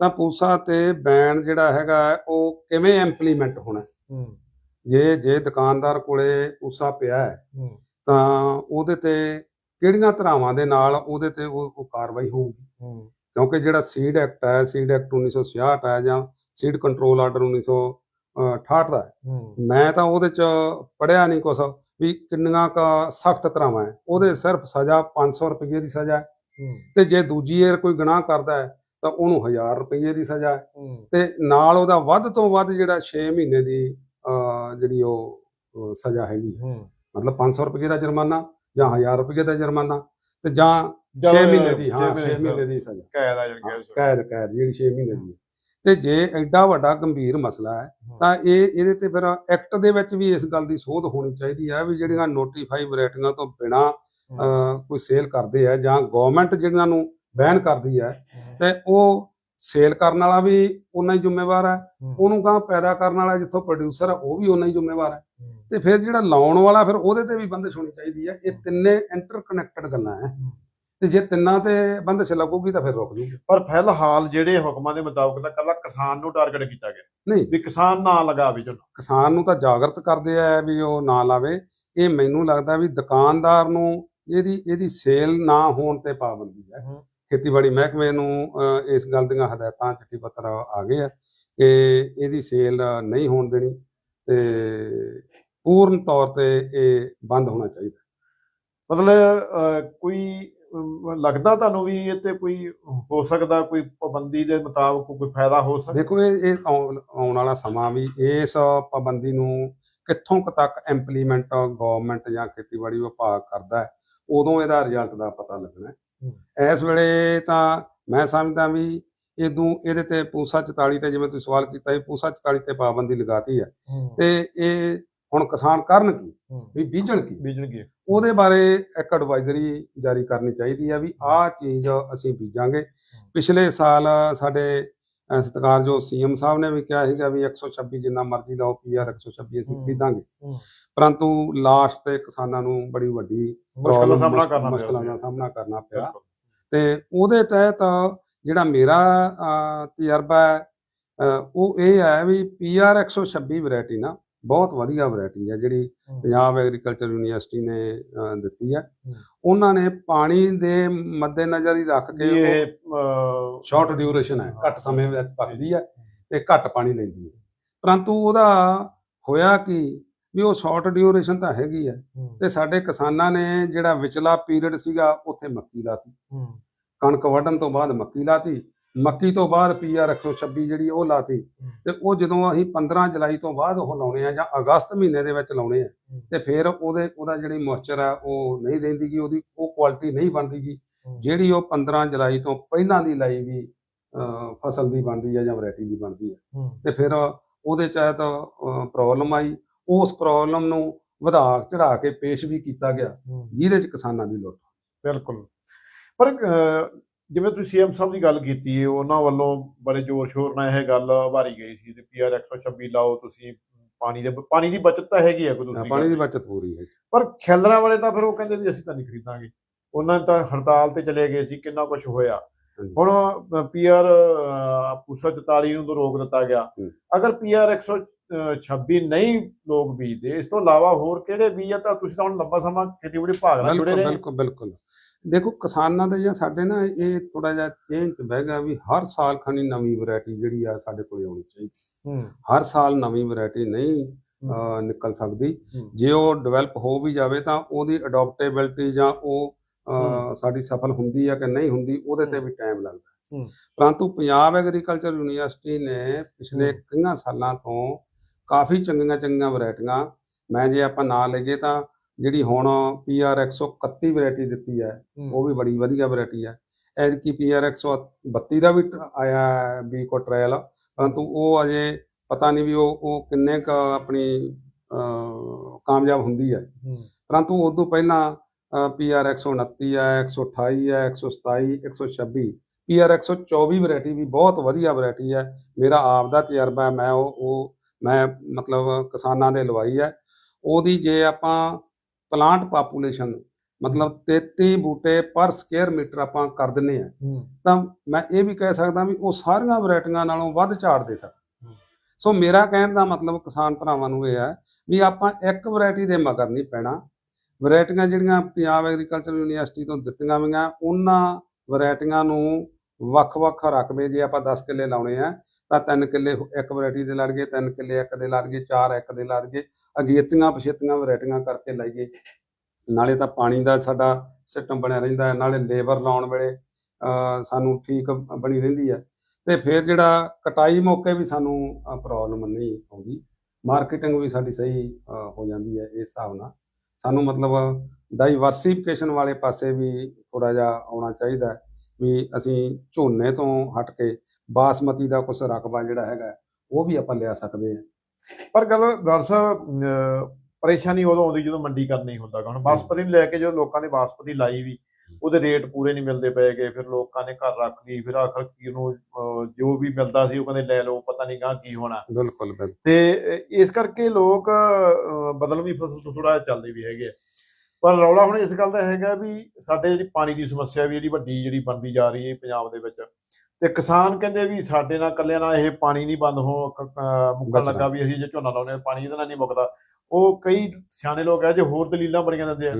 ਤਾਂ ਪੂਸਾ ਤੇ ਬੈਨ ਜਿਹੜਾ ਹੈਗਾ ਉਹ ਕਿਵੇਂ ਇੰਪਲੀਮੈਂਟ ਹੋਣਾ ਜੇ ਜੇ ਦੁਕਾਨਦਾਰ ਕੋਲੇ ਪੂਸਾ ਪਿਆ ਹੂੰ। ਤਾਂ ਉਹਦੇ ਤੇ ਕਿਹੜੀਆਂ ਧਰਾਵਾਂ ਦੇ ਨਾਲ ਉਹਦੇ ਤੇ ਉਹ ਕਾਰਵਾਈ ਹੋਊਗੀ? ਕਿਉਂਕਿ ਜਿਹੜਾ ਸੀਡ ਐਕਟ ਹੈ ਸੀਡ ਐਕਟ 1966 ਹੈ ਜਾਂ ਸੀਡ ਕੰਟਰੋਲ ਆਰਡਰ 1968 ਦਾ ਮੈਂ ਤਾਂ ਉਹਦੇ ਚ ਪੜਿਆ ਨਹੀਂ ਕੁਛ ਵੀ ਕਿੰਨੀਆਂ ਕ ਸਖਤ ਧਰਾਵਾਂ ਹੈ। ਉਹਦੇ ਸਿਰਫ ਸਜ਼ਾ 500 ਰੁਪਏ ਦੀ ਸਜ਼ਾ ਹੈ। ਤੇ ਜੇ ਦੂਜੀ ਏਰ ਕੋਈ ਗੁਨਾਹ ਕਰਦਾ ਹੈ ਤਾਂ ਉਹਨੂੰ 1000 ਰੁਪਏ ਦੀ ਸਜ਼ਾ ਹੈ। ਤੇ ਨਾਲ ਉਹਦਾ ਵੱਧ ਤੋਂ ਵੱਧ ਜਿਹੜਾ 6 ਮਹੀਨੇ ਦੀ ਜਿਹੜੀ ਉਹ ਸਜ਼ਾ ਹੈਗੀ ਮਤਲਬ 500 ਰੁਪਏ ਦਾ ਜੁਰਮਾਨਾ ਜਾਂ 1000 ਰੁਪਏ ਦਾ ਜੁਰਮਾਨਾ ਤੇ ਜਾਂ 6 ਜ਼ਿਆਦਾ ਮਹੀਨੇ ਦੀ ਹਾਂ ਛੇ 6 ਮਹੀਨੇ ਦੀ ਸਜ਼ਾ। ਕੈਦ ਆ ਕਿ ਕੈਦ ਕੈਦ ਜਿਹੜੀ 6 ਮਹੀਨੇ ਦੀ। ਤੇ ਜੇ ਐਡਾ ਵੱਡਾ ਗੰਭੀਰ ਮਸਲਾ ਹੈ ਤਾਂ ਇਹ ਇਹਦੇ ਤੇ ਫਿਰ ਐਕਟ ਦੇ ਵਿੱਚ ਵੀ ਇਸ ਗੱਲ ਦੀ ਸੋਧ ਹੋਣੀ ਚਾਹੀਦੀ ਹੈ ਵੀ ਜਿਹੜੀਆਂ ਨੋਟੀਫਾਈ ਵੈਰਾਈਟੀਆਂ ਤੋਂ ਬਿਨਾ ਕੋਈ ਸੇਲ ਕਰਦੇ ਆ ਜਾਂ ਗਵਰਨਮੈਂਟ ਜਿਹੜੀਆਂ ਨੂੰ ਬੈਨ ਕਰਦੀ ਹੈ। ਤੇ ਉਹ ਸੇਲ ਕਰਨ ਵਾਲਾ ਵੀ ਉਨਾ ਹੀ ਜ਼ਿੰਮੇਵਾਰ ਹੈ ਉਹਨੂੰ ਕਹਾਂ ਪੈਦਾ ਕਰਨ ਵਾਲਾ ਜਿੱਥੋਂ ਪ੍ਰੋਡਿਊਸਰ ਹੈ ਉਹ ਵੀ ਉਨਾ ਹੀ ਜ਼ਿੰਮੇਵਾਰ ਹੈ। ਤੇ ਫਿਰ ਜਿਹੜਾ ਲਾਉਣ ਵਾਲਾ ਫਿਰ ਉਹਦੇ ਤੇ ਵੀ ਬੰਦਸ਼ ਹੋਣੀ ਚਾਹੀਦੀ ਹੈ। ਇਹ ਤਿੰਨੇ ਇੰਟਰਕਨੈਕਟਡ ਗੱਲਾਂ ਹੈ। ਤੇ ਜੇ ਤਿੰਨਾਂ ਤੇ ਬੰਦਸ਼ ਲੱਗੂਗੀ ਤਾਂ ਫਿਰ ਰੁਕ ਜੂਗੀ। ਪਰ ਫਿਲਹਾਲ ਜਿਹੜੇ ਹੁਕਮਾਂ ਦੇ ਮੁਤਾਬਕ ਤਾਂ ਕੱਲਾ ਕਿਸਾਨ ਨੂੰ ਟਾਰਗੇਟ ਕੀਤਾ ਗਿਆ। ਨਹੀਂ। ਵੀ ਕਿਸਾਨ ਨਾ ਲਗਾਵੇ ਝੋਨਾ ਕਿਸਾਨ ਨੂੰ ਤਾਂ ਜਾਗਰਤ ਕਰਦੇ ਆ ਵੀ ਉਹ ਨਾ ਲਾਵੇ। ਇਹ ਮੈਨੂੰ ਲੱਗਦਾ ਵੀ ਦੁਕਾਨਦਾਰ ਨੂੰ ਇਹਦੀ ਇਹਦੀ ਸੇਲ ਨਾ ਹੋਣ ਤੇ ਪਾਬੰਦੀ ਹੂੰ। ਖੇਤੀਬਾੜੀ ਮਹਿਕਮੇ ਨੂੰ ਇਸ ਗੱਲ ਦੀਆਂ ਹਦਾਇਤਾਂ ਚਿੱਠੀ ਪੱਤਰ ਆ ਗਏ ਆ ਕਿ ਇਹਦੀ ਸੇਲ ਨਹੀਂ ਹੋਣ ਦੇਣੀ ਤੇ ਪੂਰਨ ਤੌਰ ਤੇ ਇਹ ਬੰਦ ਹੋਣਾ ਚਾਹੀਦਾ। ਮਤਲਬ ਕੋਈ ਲੱਗਦਾ ਤੁਹਾਨੂੰ ਵੀ ਇਹ ਤੇ ਕੋਈ ਹੋ ਸਕਦਾ ਕੋਈ ਪਾਬੰਦੀ ਦੇ ਮੁਤਾਬਕ ਕੋਈ ਫਾਇਦਾ ਹੋ ਸਕਦਾ? ਦੇਖੋ ਇਹ ਇਹ ਆਉਣ ਵਾਲਾ ਸਮਾਂ ਵੀ ਇਸ ਪਾਬੰਦੀ ਨੂੰ ਕਿੱਥੋਂ ਕੁ ਤੱਕ ਇੰਪਲੀਮੈਂਟ ਗਵਰਨਮੈਂਟ ਜਾਂ ਖੇਤੀਬਾੜੀ ਵਿਭਾਗ ਕਰਦਾ ਹੈ ਉਦੋਂ ਇਹਦਾ ਰਿਜ਼ਲਟ ਦਾ ਪਤਾ ਲੱਗਣਾ ਇਸ ਵੇਲੇ ਤਾਂ ਮੈਂ ਸਮਝਦਾ ਵੀ ਇਦੋਂ ਇਹਦੇ ਤੇ ਪੂਸਾ 44 ਤੇ ਜਿਵੇਂ ਤੁਸੀਂ ਸਵਾਲ ਕੀਤਾ ਸੀ ਪੂਸਾ 44 ਤੇ ਪਾਬੰਦੀ ਲਗਾਤੀ ਹੈ। ਤੇ ਇਹ ਹੁਣ ਕਿਸਾਨ ਕਰਨ ਕੀ? ਵੀ ਬੀਜਣ ਕੀ? ਬੀਜਣਗੇ ਉਹਦੇ ਬਾਰੇ ਇੱਕ ਐਡਵਾਈਜ਼ਰੀ ਜਾਰੀ ਕਰਨੀ ਚਾਹੀਦੀ ਹੈ ਵੀ ਆਹ ਚੀਜ਼ ਅਸੀਂ ਬੀਜਾਂਗੇ। ਪਿਛਲੇ ਸਾਲ ਸਾਡੇ ਸਤਿਕਾਰਯੋਗ ਸੀਐਮ ਸਾਹਿਬ ਨੇ ਵੀ ਕਿਹਾ ਸੀਗਾ ਵੀ 126 ਜਿੰਨਾ ਮਰਜ਼ੀ ਲਾਓ ਪੀਆਰ 126 ਅਸੀਂ। ਖਰੀਦਾਂਗੇ। ਪਰੰਤੂ ਲਾਸਟ ਤੇ ਕਿਸਾਨਾਂ ਨੂੰ ਬੜੀ ਵੱਡੀ ਮੁਸ਼ਕਲ ਦਾ problem, ਸਾਹਮਣਾ ਕਰਨਾ ਪਿਆ ਮੁਸ਼ਕਲਾਂ ਦਾ। ਸਾਹਮਣਾ ਕਰਨਾ ਪਿਆ। ਤੇ ਉਹਦੇ ਤਹਿਤ ਜਿਹੜਾ ਮੇਰਾ ਤਜਰਬਾ ਹੈ ਉਹ ਇਹ ਹੈ ਵੀ ਪੀਆਰ 126 ਵੈਰਾਈਟੀ ਨਾ ਬਹੁਤ ਵਧੀਆ ਵੈਰਾਈਟੀ ਹੈ ਜਿਹੜੀ। ਪੰਜਾਬ ਐਗਰੀਕਲਚਰ ਯੂਨੀਵਰਸਿਟੀ ਨੇ ਦਿੱਤੀ ਹੈ। ਉਹਨਾਂ ਨੇ ਪਾਣੀ ਦੇ ਮੱਦੇਨਜ਼ਰ ਹੀ ਰੱਖ ਕੇ ਇਹ ਸ਼ਾਰਟ ਡਿਊਰੇਸ਼ਨ ਹੈ ਘੱਟ ਸਮੇਂ ਵਿੱਚ ਪੱਕਦੀ ਹੈ ਤੇ ਘੱਟ ਪਾਣੀ ਲੈਂਦੀ ਹੈ ਪਰੰਤੂ ਉਹਦਾ ਹੋਇਆ ਕੀ ਵੀ ਉਹ ਸ਼ਾਰਟ ਡਿਊਰੇਸ਼ਨ ਤਾਂ ਹੈਗੀ ਹੈ। ਤੇ ਸਾਡੇ ਕਿਸਾਨਾਂ ਨੇ ਜਿਹੜਾ ਵਿਚਲਾ ਪੀਰੀਅਡ ਸੀਗਾ ਉੱਥੇ ਮੱਕੀ ਲਾਤੀ। ਕਣਕ ਵੱਢਣ ਤੋਂ ਬਾਅਦ ਮੱਕੀ ਲਾਤੀ। ਮੱਕੀ ਤੋਂ ਬਾਅਦ ਪੀਆਰ 126 ਜਿਹੜੀ ਉਹ ਲਾਤੀ। ਤੇ ਉਹ ਜਦੋਂ ਅਸੀਂ 15 ਜੁਲਾਈ ਤੋਂ ਬਾਅਦ ਉਹ ਲਾਉਣੇ ਆ ਜਾਂ ਅਗਸਤ ਮਹੀਨੇ ਦੇ ਵਿੱਚ ਲਾਉਣੇ ਆ ਤੇ ਫਿਰ ਉਹਦੇ ਉਹਦਾ ਜਿਹੜੀ ਮੋਇਸਚਰ ਆ ਉਹ ਨਹੀਂ ਰਹਿੰਦੀਗੀ ਉਹਦੀ ਉਹ ਕੁਆਲਿਟੀ ਨਹੀਂ ਬਣਦੀਗੀ ਜਿਹੜੀ ਉਹ 15 ਜੁਲਾਈ ਤੋਂ ਪਹਿਲਾਂ ਦੀ ਲਾਈ ਵੀ ਫਸਲ ਦੀ ਬਣਦੀ ਹੈ ਜਾਂ ਵੈਰਾਈਟੀ ਦੀ ਬਣਦੀ ਹੈ। ਤੇ ਫਿਰ ਉਹਦੇ ਚ ਤਾਂ ਪ੍ਰੋਬਲਮ ਆਈ। ਉਸ ਪ੍ਰੋਬਲਮ ਨੂੰ ਵਧਾ ਚੜਾ ਕੇ ਪੇਸ਼ ਵੀ ਕੀਤਾ ਗਿਆ ਜਿਹਦੇ ਚ ਕਿਸਾਨਾਂ ਦੀ ਲੁੱਟ। ਬਿਲਕੁਲ। ਪਰ ਜਿਵੇਂ ਤੁਸੀਂ ਸੀਐਮ ਸਾਹਿਬ ਦੀ ਗੱਲ ਕੀਤੀ ਹੈ ਉਹਨਾਂ ਵੱਲੋਂ ਬੜੇ ਜ਼ੋਰ ਸ਼ੋਰ ਨਾਲ ਇਹ ਗੱਲ ਉਭਾਰੀ ਗਈ ਸੀ ਤੇ ਪੀਆਰ 126 ਲਾਓ ਤੁਸੀਂ ਪਾਣੀ ਦੇ ਪਾਣੀ ਦੀ ਬਚਤ ਤਾਂ ਹੈਗੀ ਆ ਕੋਈ ਦੂਸਰੀ ਪਾਣੀ ਦੀ। ਬਚਤ ਹੋ ਰਹੀ ਹੈ ਪਰ ਛੈਲਰਾਂ ਵਾਲੇ ਤਾਂ ਫਿਰ ਉਹ ਕਹਿੰਦੇ ਵੀ ਅਸੀਂ ਤਾਂ ਨਹੀਂ ਖਰੀਦਾਂਗੇ ਉਹਨਾਂ ਤਾਂ ਹੜਤਾਲ ਤੇ ਚਲੇ ਗਏ ਸੀ ਕਿੰਨਾ ਕੁਝ ਹੋਇਆ। ਹੁਣ ਪੀਆਰ ਪੂਸਾ 44 ਨੂੰ ਤਾਂ ਰੋਕ ਦਿੱਤਾ ਗਿਆ ਹੂੰ। ਅਗਰ ਪੀਆਰ 126 ਨਹੀਂ ਲੋਕ ਬੀਜਦੇ ਇਸ ਤੋਂ ਇਲਾਵਾ ਹੋਰ ਕਿਹੜੇ ਬੀਜ ਆ ਤਾਂ ਤੁਸੀਂ ਤਾਂ ਹੁਣ ਲੰਬਾ ਸਮਾਂ ਖੇਤੀਬਾੜੀ ਵਿਭਾਗ ਨਾਲ ਜੁੜੇ ਰਹੇ ਬਿਲਕੁਲ ਬਿਲਕੁਲ ਦੇਖੋ ਕਿਸਾਨਾਂ ਦੇ ਜਾਂ ਸਾਡੇ ਨਾ ਇਹ ਥੋੜਾ ਜਿਹਾ ਚੇਂਜ ਬਹਿ ਗਿਆ ਵੀ ਹਰ ਸਾਲ ਖਣੀ ਨਵੀਂ ਵੈਰਾਈਟੀ ਜਿਹੜੀ ਆ ਸਾਡੇ ਕੋਲੇ ਆਉਣੀ ਚਾਹੀਦੀ। ਹਰ ਸਾਲ ਨਵੀਂ ਵੈਰਾਈਟੀ ਨਹੀਂ ਨਿਕਲ ਸਕਦੀ। ਜੇ ਉਹ ਡਿਵੈਲਪ ਹੋ ਵੀ ਜਾਵੇ ਤਾਂ ਉਹਦੀ ਅਡਾਪਟੇਬਿਲਟੀ ਜਾਂ ਉਹ ਸਾਡੀ ਸਫਲ ਹੁੰਦੀ ਆ ਕਿ ਨਹੀਂ ਹੁੰਦੀ ਉਹਦੇ ਤੇ ਵੀ ਟਾਈਮ ਲੱਗਦਾ। ਪਰੰਤੂ ਪੰਜਾਬ ਐਗਰੀਕਲਚਰ ਯੂਨੀਵਰਸਿਟੀ ਨੇ ਪਿਛਲੇ। ਕਈਆਂ ਸਾਲਾਂ ਤੋਂ ਕਾਫੀ ਚੰਗੀਆਂ ਚੰਗੀਆਂ ਵੈਰਾਈਟੀਆਂ ਮੈਂ ਜੇ ਆਪਾਂ ਨਾਂ ਲਈਏ ਤਾਂ ਜਿਹੜੀ ਹੁਣ ਪੀਆਰ 131 ਵੈਰਾਈਟੀ ਦਿੱਤੀ ਹੈ ਉਹ ਵੀ ਬੜੀ ਵਧੀਆ ਵੈਰਾਈਟੀ ਹੈ। ਐਤਕੀ ਪੀਆਰ 132 ਦਾ ਵੀ ਆਇਆ ਵੀ ਕੋ ਟ੍ਰਾਇਲ ਪਰੰਤੂ ਉਹ ਅਜੇ ਪਤਾ ਨਹੀਂ ਵੀ ਉਹ ਉਹ ਕਿੰਨੇ ਕ ਆਪਣੀ ਕਾਮਯਾਬ ਹੁੰਦੀ ਹੈ। ਹੂੰ। ਪਰੰਤੂ ਉਸ ਤੋਂ ਪਹਿਲਾਂ ਪੀਆਰ 129 ਹੈ 128 ਹੈ 127 126 ਪੀਆਰ 124 ਵੈਰਾਈਟੀ ਵੀ ਬਹੁਤ ਵਧੀਆ ਵੈਰਾਈਟੀ ਹੈ। ਮੇਰਾ ਆਪ ਦਾ ਤਜਰਬਾ ਹੈ ਮੈਂ ਉਹ ਉਹ ਮੈਂ ਮਤਲਬ ਕਿਸਾਨਾਂ ਦੇ ਲਵਾਈ ਹੈ। ਉਹਦੀ ਜੇ ਆਪਾਂ ਪਲਾਂਟ ਪਾਪੂਲੇਸ਼ਨ ਮਤਲਬ 33 ਬੂਟੇ ਪਰ ਸਕੁਅਰ ਮੀਟਰ ਆਪਾਂ ਕਰ ਦਿੰਨੇ ਆ ਤਾਂ ਮੈਂ ਇਹ ਵੀ ਕਹਿ ਸਕਦਾ ਵੀ ਉਹ ਸਾਰੀਆਂ ਵੈਰਾਈਟੀਆਂ ਨਾਲੋਂ ਵੱਧ ਝਾੜ ਦੇ ਸਕ ਹੂੰ। ਸੋ ਮੇਰਾ ਕਹਿਣ ਦਾ ਮਤਲਬ ਕਿਸਾਨ ਭਰਾਵਾਂ ਨੂੰ ਇਹ ਹੈ ਵੀ ਆਪਾਂ ਇੱਕ ਵੈਰਾਈਟੀ ਦੇ ਮਗਰ ਨਹੀਂ ਪੈਣਾ। ਵੈਰਾਈਟੀਆਂ ਜਿਹੜੀਆਂ ਪੰਜਾਬ ਐਗਰੀਕਲਚਰ ਯੂਨੀਵਰਸਿਟੀ ਤੋਂ ਦਿੱਤੀਆਂ ਹੋਈਆਂ ਉਹਨਾਂ ਵੈਰਾਈਟੀਆਂ ਨੂੰ ਵੱਖ-ਵੱਖ ਰਕਬੇ ਜੇ ਆਪਾਂ 10 ਕਿੱਲੇ ਲਾਉਣੇ ਆ ਤਾਂ ਤਿੰਨ ਕਿੱਲੇ ਇੱਕ ਵੈਰਾਈਟੀ ਦੇ ਲੜ ਗਏ, ਤਿੰਨ ਕਿੱਲੇ ਇੱਕ ਦੇ ਲੜ ਗਏ, ਚਾਰ ਇੱਕ ਦੇ ਲੜ ਗਏ। ਅਗੇਤੀਆਂ ਪਛੇਤੀਆਂ ਵੈਰਾਈਟੀਆਂ ਕਰਕੇ ਲਾਈਏ ਨਾਲੇ ਤਾਂ ਪਾਣੀ ਦਾ ਸਾਡਾ ਸਿਸਟਮ ਬਣਿਆ ਰਹਿੰਦਾ ਹੈ। ਨਾਲੇ ਲੇਬਰ ਲਾਉਣ ਵੇਲੇ ਸਾਨੂੰ ਠੀਕ ਬਣੀ ਰਹਿੰਦੀ ਹੈ। ਤੇ ਫਿਰ ਜਿਹੜਾ ਕਟਾਈ ਮੌਕੇ ਵੀ ਸਾਨੂੰ ਪ੍ਰੋਬਲਮ ਨਹੀਂ ਆਉਂਦੀ। ਮਾਰਕੀਟਿੰਗ ਵੀ ਸਾਡੀ ਸਹੀ ਹੋ ਜਾਂਦੀ ਹੈ ਇਸ ਹਿਸਾਬ ਨਾਲ। ਸਾਨੂੰ ਮਤਲਬ ਡਾਈਵਰਸਿਫਿਕੇਸ਼ਨ ਵਾਲੇ ਪਾਸੇ ਵੀ ਥੋੜਾ ਜਿਹਾ ਆਉਣਾ ਚਾਹੀਦਾ ਹੈ। ਵੀ ਅਸੀਂ ਝੋਨੇ ਤੋਂ ਹਟ ਕੇ ਬਾਸਮਤੀ ਦਾ ਕੁਝ ਰਕਬਾ ਜਿਹੜਾ ਹੈਗਾ ਉਹ ਵੀ ਆਪਾਂ ਲਿਆ ਸਕਦੇ ਹਾਂ ਪਰ ਗੱਲ ਡਾਕਟਰ ਸਾਹਿਬ ਪਰੇਸ਼ਾਨੀ ਉਦੋਂ ਆਉਂਦੀ ਜਦੋਂ ਮੰਡੀ ਕਰਨੀ ਹੁੰਦਾ। ਹੁਣ ਬਾਸਪਤੀ ਨੂੰ ਲੈ ਕੇ ਜੋ ਲੋਕਾਂ ਨੇ ਬਾਸਪਤੀ ਲਾਈ ਵੀ ਉਹਦੇ ਰੇਟ ਪੂਰੇ ਨਹੀਂ ਮਿਲਦੇ ਪਏਗੇ ਫਿਰ ਲੋਕਾਂ ਨੇ ਘਰ ਰੱਖ ਲਈ ਫਿਰ ਆਖਰ ਕੀ ਨੂੰ ਜੋ ਵੀ ਮਿਲਦਾ ਸੀ ਉਹ ਕਹਿੰਦੇ ਲੈ ਲਓ ਪਤਾ ਨਹੀਂ ਗਾਂ ਕੀ ਹੋਣਾ ਬਿਲਕੁਲ ਤੇ ਇਸ ਕਰਕੇ ਲੋਕ ਬਦਲਵੀਂ ਫਸਲ ਤੋਂ ਥੋੜਾ ਚੱਲਦੇ ਵੀ ਹੈਗੇ ਆ। ਪਰ ਰੌਲਾ ਹੁਣ ਇਸ ਗੱਲ ਦਾ ਹੈਗਾ ਵੀ ਸਾਡੇ ਜਿਹੜੀ ਪਾਣੀ ਦੀ ਸਮੱਸਿਆ ਵੀ ਜਿਹੜੀ ਵੱਡੀ ਜਿਹੜੀ ਬਣਦੀ ਜਾ ਰਹੀ ਹੈ ਪੰਜਾਬ ਦੇ ਵਿੱਚ ਤੇ ਕਿਸਾਨ ਕਹਿੰਦੇ ਵੀ ਸਾਡੇ ਨਾਲ ਕੱਲਿਆਂ ਨਾਲ ਇਹ ਪਾਣੀ ਨਹੀਂ ਬੰਦ ਹੋ ਮੁੱਕਣ। ਲੱਗਾ ਵੀ ਅਸੀਂ ਜੇ ਝੋਨਾ ਲਾਉਨੇ ਪਾਣੀ ਇਹਦੇ ਨਾਲ ਨਹੀਂ ਮੁੱਕਦਾ ਉਹ ਕਈ ਸਿਆਣੇ ਲੋਕ ਹੈ ਜੇ ਹੋਰ ਦਲੀਲਾਂ ਬੜੀਆਂ ਦਿੰਦੇ ਆ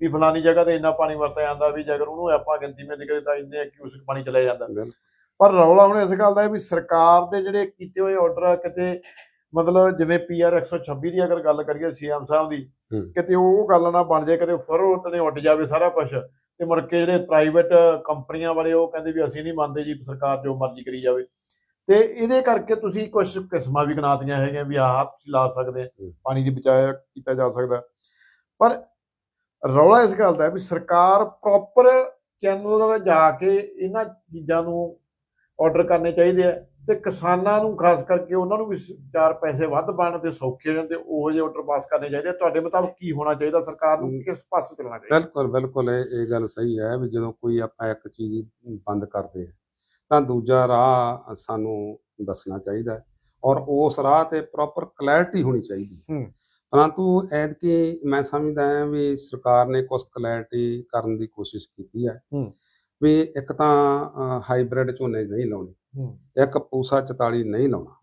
ਵੀ ਫਲਾਨੀ ਜਗ੍ਹਾ ਤੇ ਇੰਨਾ ਪਾਣੀ ਵਰਤਿਆ ਜਾਂਦਾ ਵੀ ਜੇਕਰ ਉਹਨੂੰ ਆਪਾਂ ਗਿਣਤੀ ਵਿੱਚ ਨਿਕਲੇ ਤਾਂ ਇੰਨੇ ਕਿਊਸਕ ਪਾਣੀ ਚਲਾ ਜਾਂਦਾ। ਪਰ ਰੌਲਾ ਹੁਣ ਇਸ ਗੱਲ ਦਾ ਹੈ ਵੀ ਸਰਕਾਰ ਦੇ ਜਿਹੜੇ ਕੀਤੇ ਹੋਏ ਆਰਡਰ ਆ ਕਿਤੇ ਮਤਲਬ ਜਿਵੇਂ ਪੀਆਰ 126 ਦੀ ਅਗਰ ਗੱਲ ਕਰੀਏ ਸੀਐਮ ਸਾਹਿਬ ਦੀ। ਕਿਤੇ ਉਹ ਗੱਲ ਨਾ ਬਣ ਜਾਏ ਕਿਤੇ ਫਰੋਤ ਨੇ ਉੱਡ ਜਾਵੇ ਸਾਰਾ ਕੁਝ ਤੇ ਮੁੜ ਕੇ ਜਿਹੜੇ ਪ੍ਰਾਈਵੇਟ ਕੰਪਨੀਆਂ ਵਾਲੇ ਉਹ ਕਹਿੰਦੇ ਵੀ ਅਸੀਂ ਨਹੀਂ ਮੰਨਦੇ ਜੀ ਸਰਕਾਰ ਜੋ ਮਰਜ਼ੀ ਕਰੀ ਜਾਵੇ ਤੇ ਇਹਦੇ ਕਰਕੇ ਤੁਸੀਂ ਕੁਝ ਕਿਸਮਾਂ ਵੀ ਗਨਾਤੀਆਂ ਹੈਗੀਆਂ ਵੀ ਆਹ ਤੁਸੀਂ ਲਾ ਸਕਦੇ। ਪਾਣੀ ਦੀ ਬਚਾਅ ਕੀਤਾ ਜਾ ਸਕਦਾ ਪਰ ਰੌਲਾ ਇਸ ਗੱਲ ਦਾ ਹੈ ਵੀ ਸਰਕਾਰ ਪ੍ਰੋਪਰ ਚੈਨਲ ਵਿੱਚ ਜਾ ਕੇ ਇਹਨਾਂ ਚੀਜ਼ਾਂ ਨੂੰ ਆਰਡਰ ਕਰਨੇ ਚਾਹੀਦੇ ਆ ਤੇ ਕਿਸਾਨਾਂ ਨੂੰ ਖਾਸ ਕਰਕੇ ਉਹਨਾਂ ਨੂੰ ਵੀ ਚਾਰ ਪੈਸੇ ਵੱਧ ਬਣ ਤੇ ਸੌਖੇ ਹੋ ਤੇ ਉਹੋ ਜਿਹੇ ਆਰਡਰ ਪਾਸ ਕਰਨੇ ਚਾਹੀਦੇ ਆ। ਤੁਹਾਡੇ ਮੁਤਾਬਕ ਕੀ ਹੋਣਾ ਚਾਹੀਦਾ? ਸਰਕਾਰ ਨੂੰ ਕਿਸ ਪਾਸੇ ਚੱਲਣਾ ਚਾਹੀਦਾ? ਬਿਲਕੁਲ ਬਿਲਕੁਲ ਇਹ ਗੱਲ ਸਹੀ ਹੈ ਵੀ ਜਦੋਂ ਕੋਈ ਆਪਾਂ ਇੱਕ ਚੀਜ਼ ਬੰਦ ਕਰਦੇ ਹਾਂ ਤਾਂ ਦੂਜਾ ਰਾਹ ਸਾਨੂੰ ਦੱਸਣਾ ਚਾਹੀਦਾ ਔਰ ਉਸ ਰਾਹ ਤੇ ਪ੍ਰੋਪਰ ਕਲੈਰਿਟੀ ਹੋਣੀ ਚਾਹੀਦੀ। ਪਰੰਤੂ ਐਤਕੀ ਮੈਂ ਸਮਝਦਾ ਹਾਂ ਵੀ ਸਰਕਾਰ ਨੇ ਕੁਝ ਕਲੈਰਿਟੀ ਕਰਨ ਦੀ ਕੋਸ਼ਿਸ਼ ਕੀਤੀ ਹੂੰ। ਵੀ ਇੱਕ ਤਾਂ ਹਾਈਬ੍ਰਿਡ ਝੋਨੇ ਨਹੀਂ ਲਾਉਣੇ। ਇੱਕ ਪੂਸਾ 44 ਨਹੀਂ ਲਾਉਣਾ।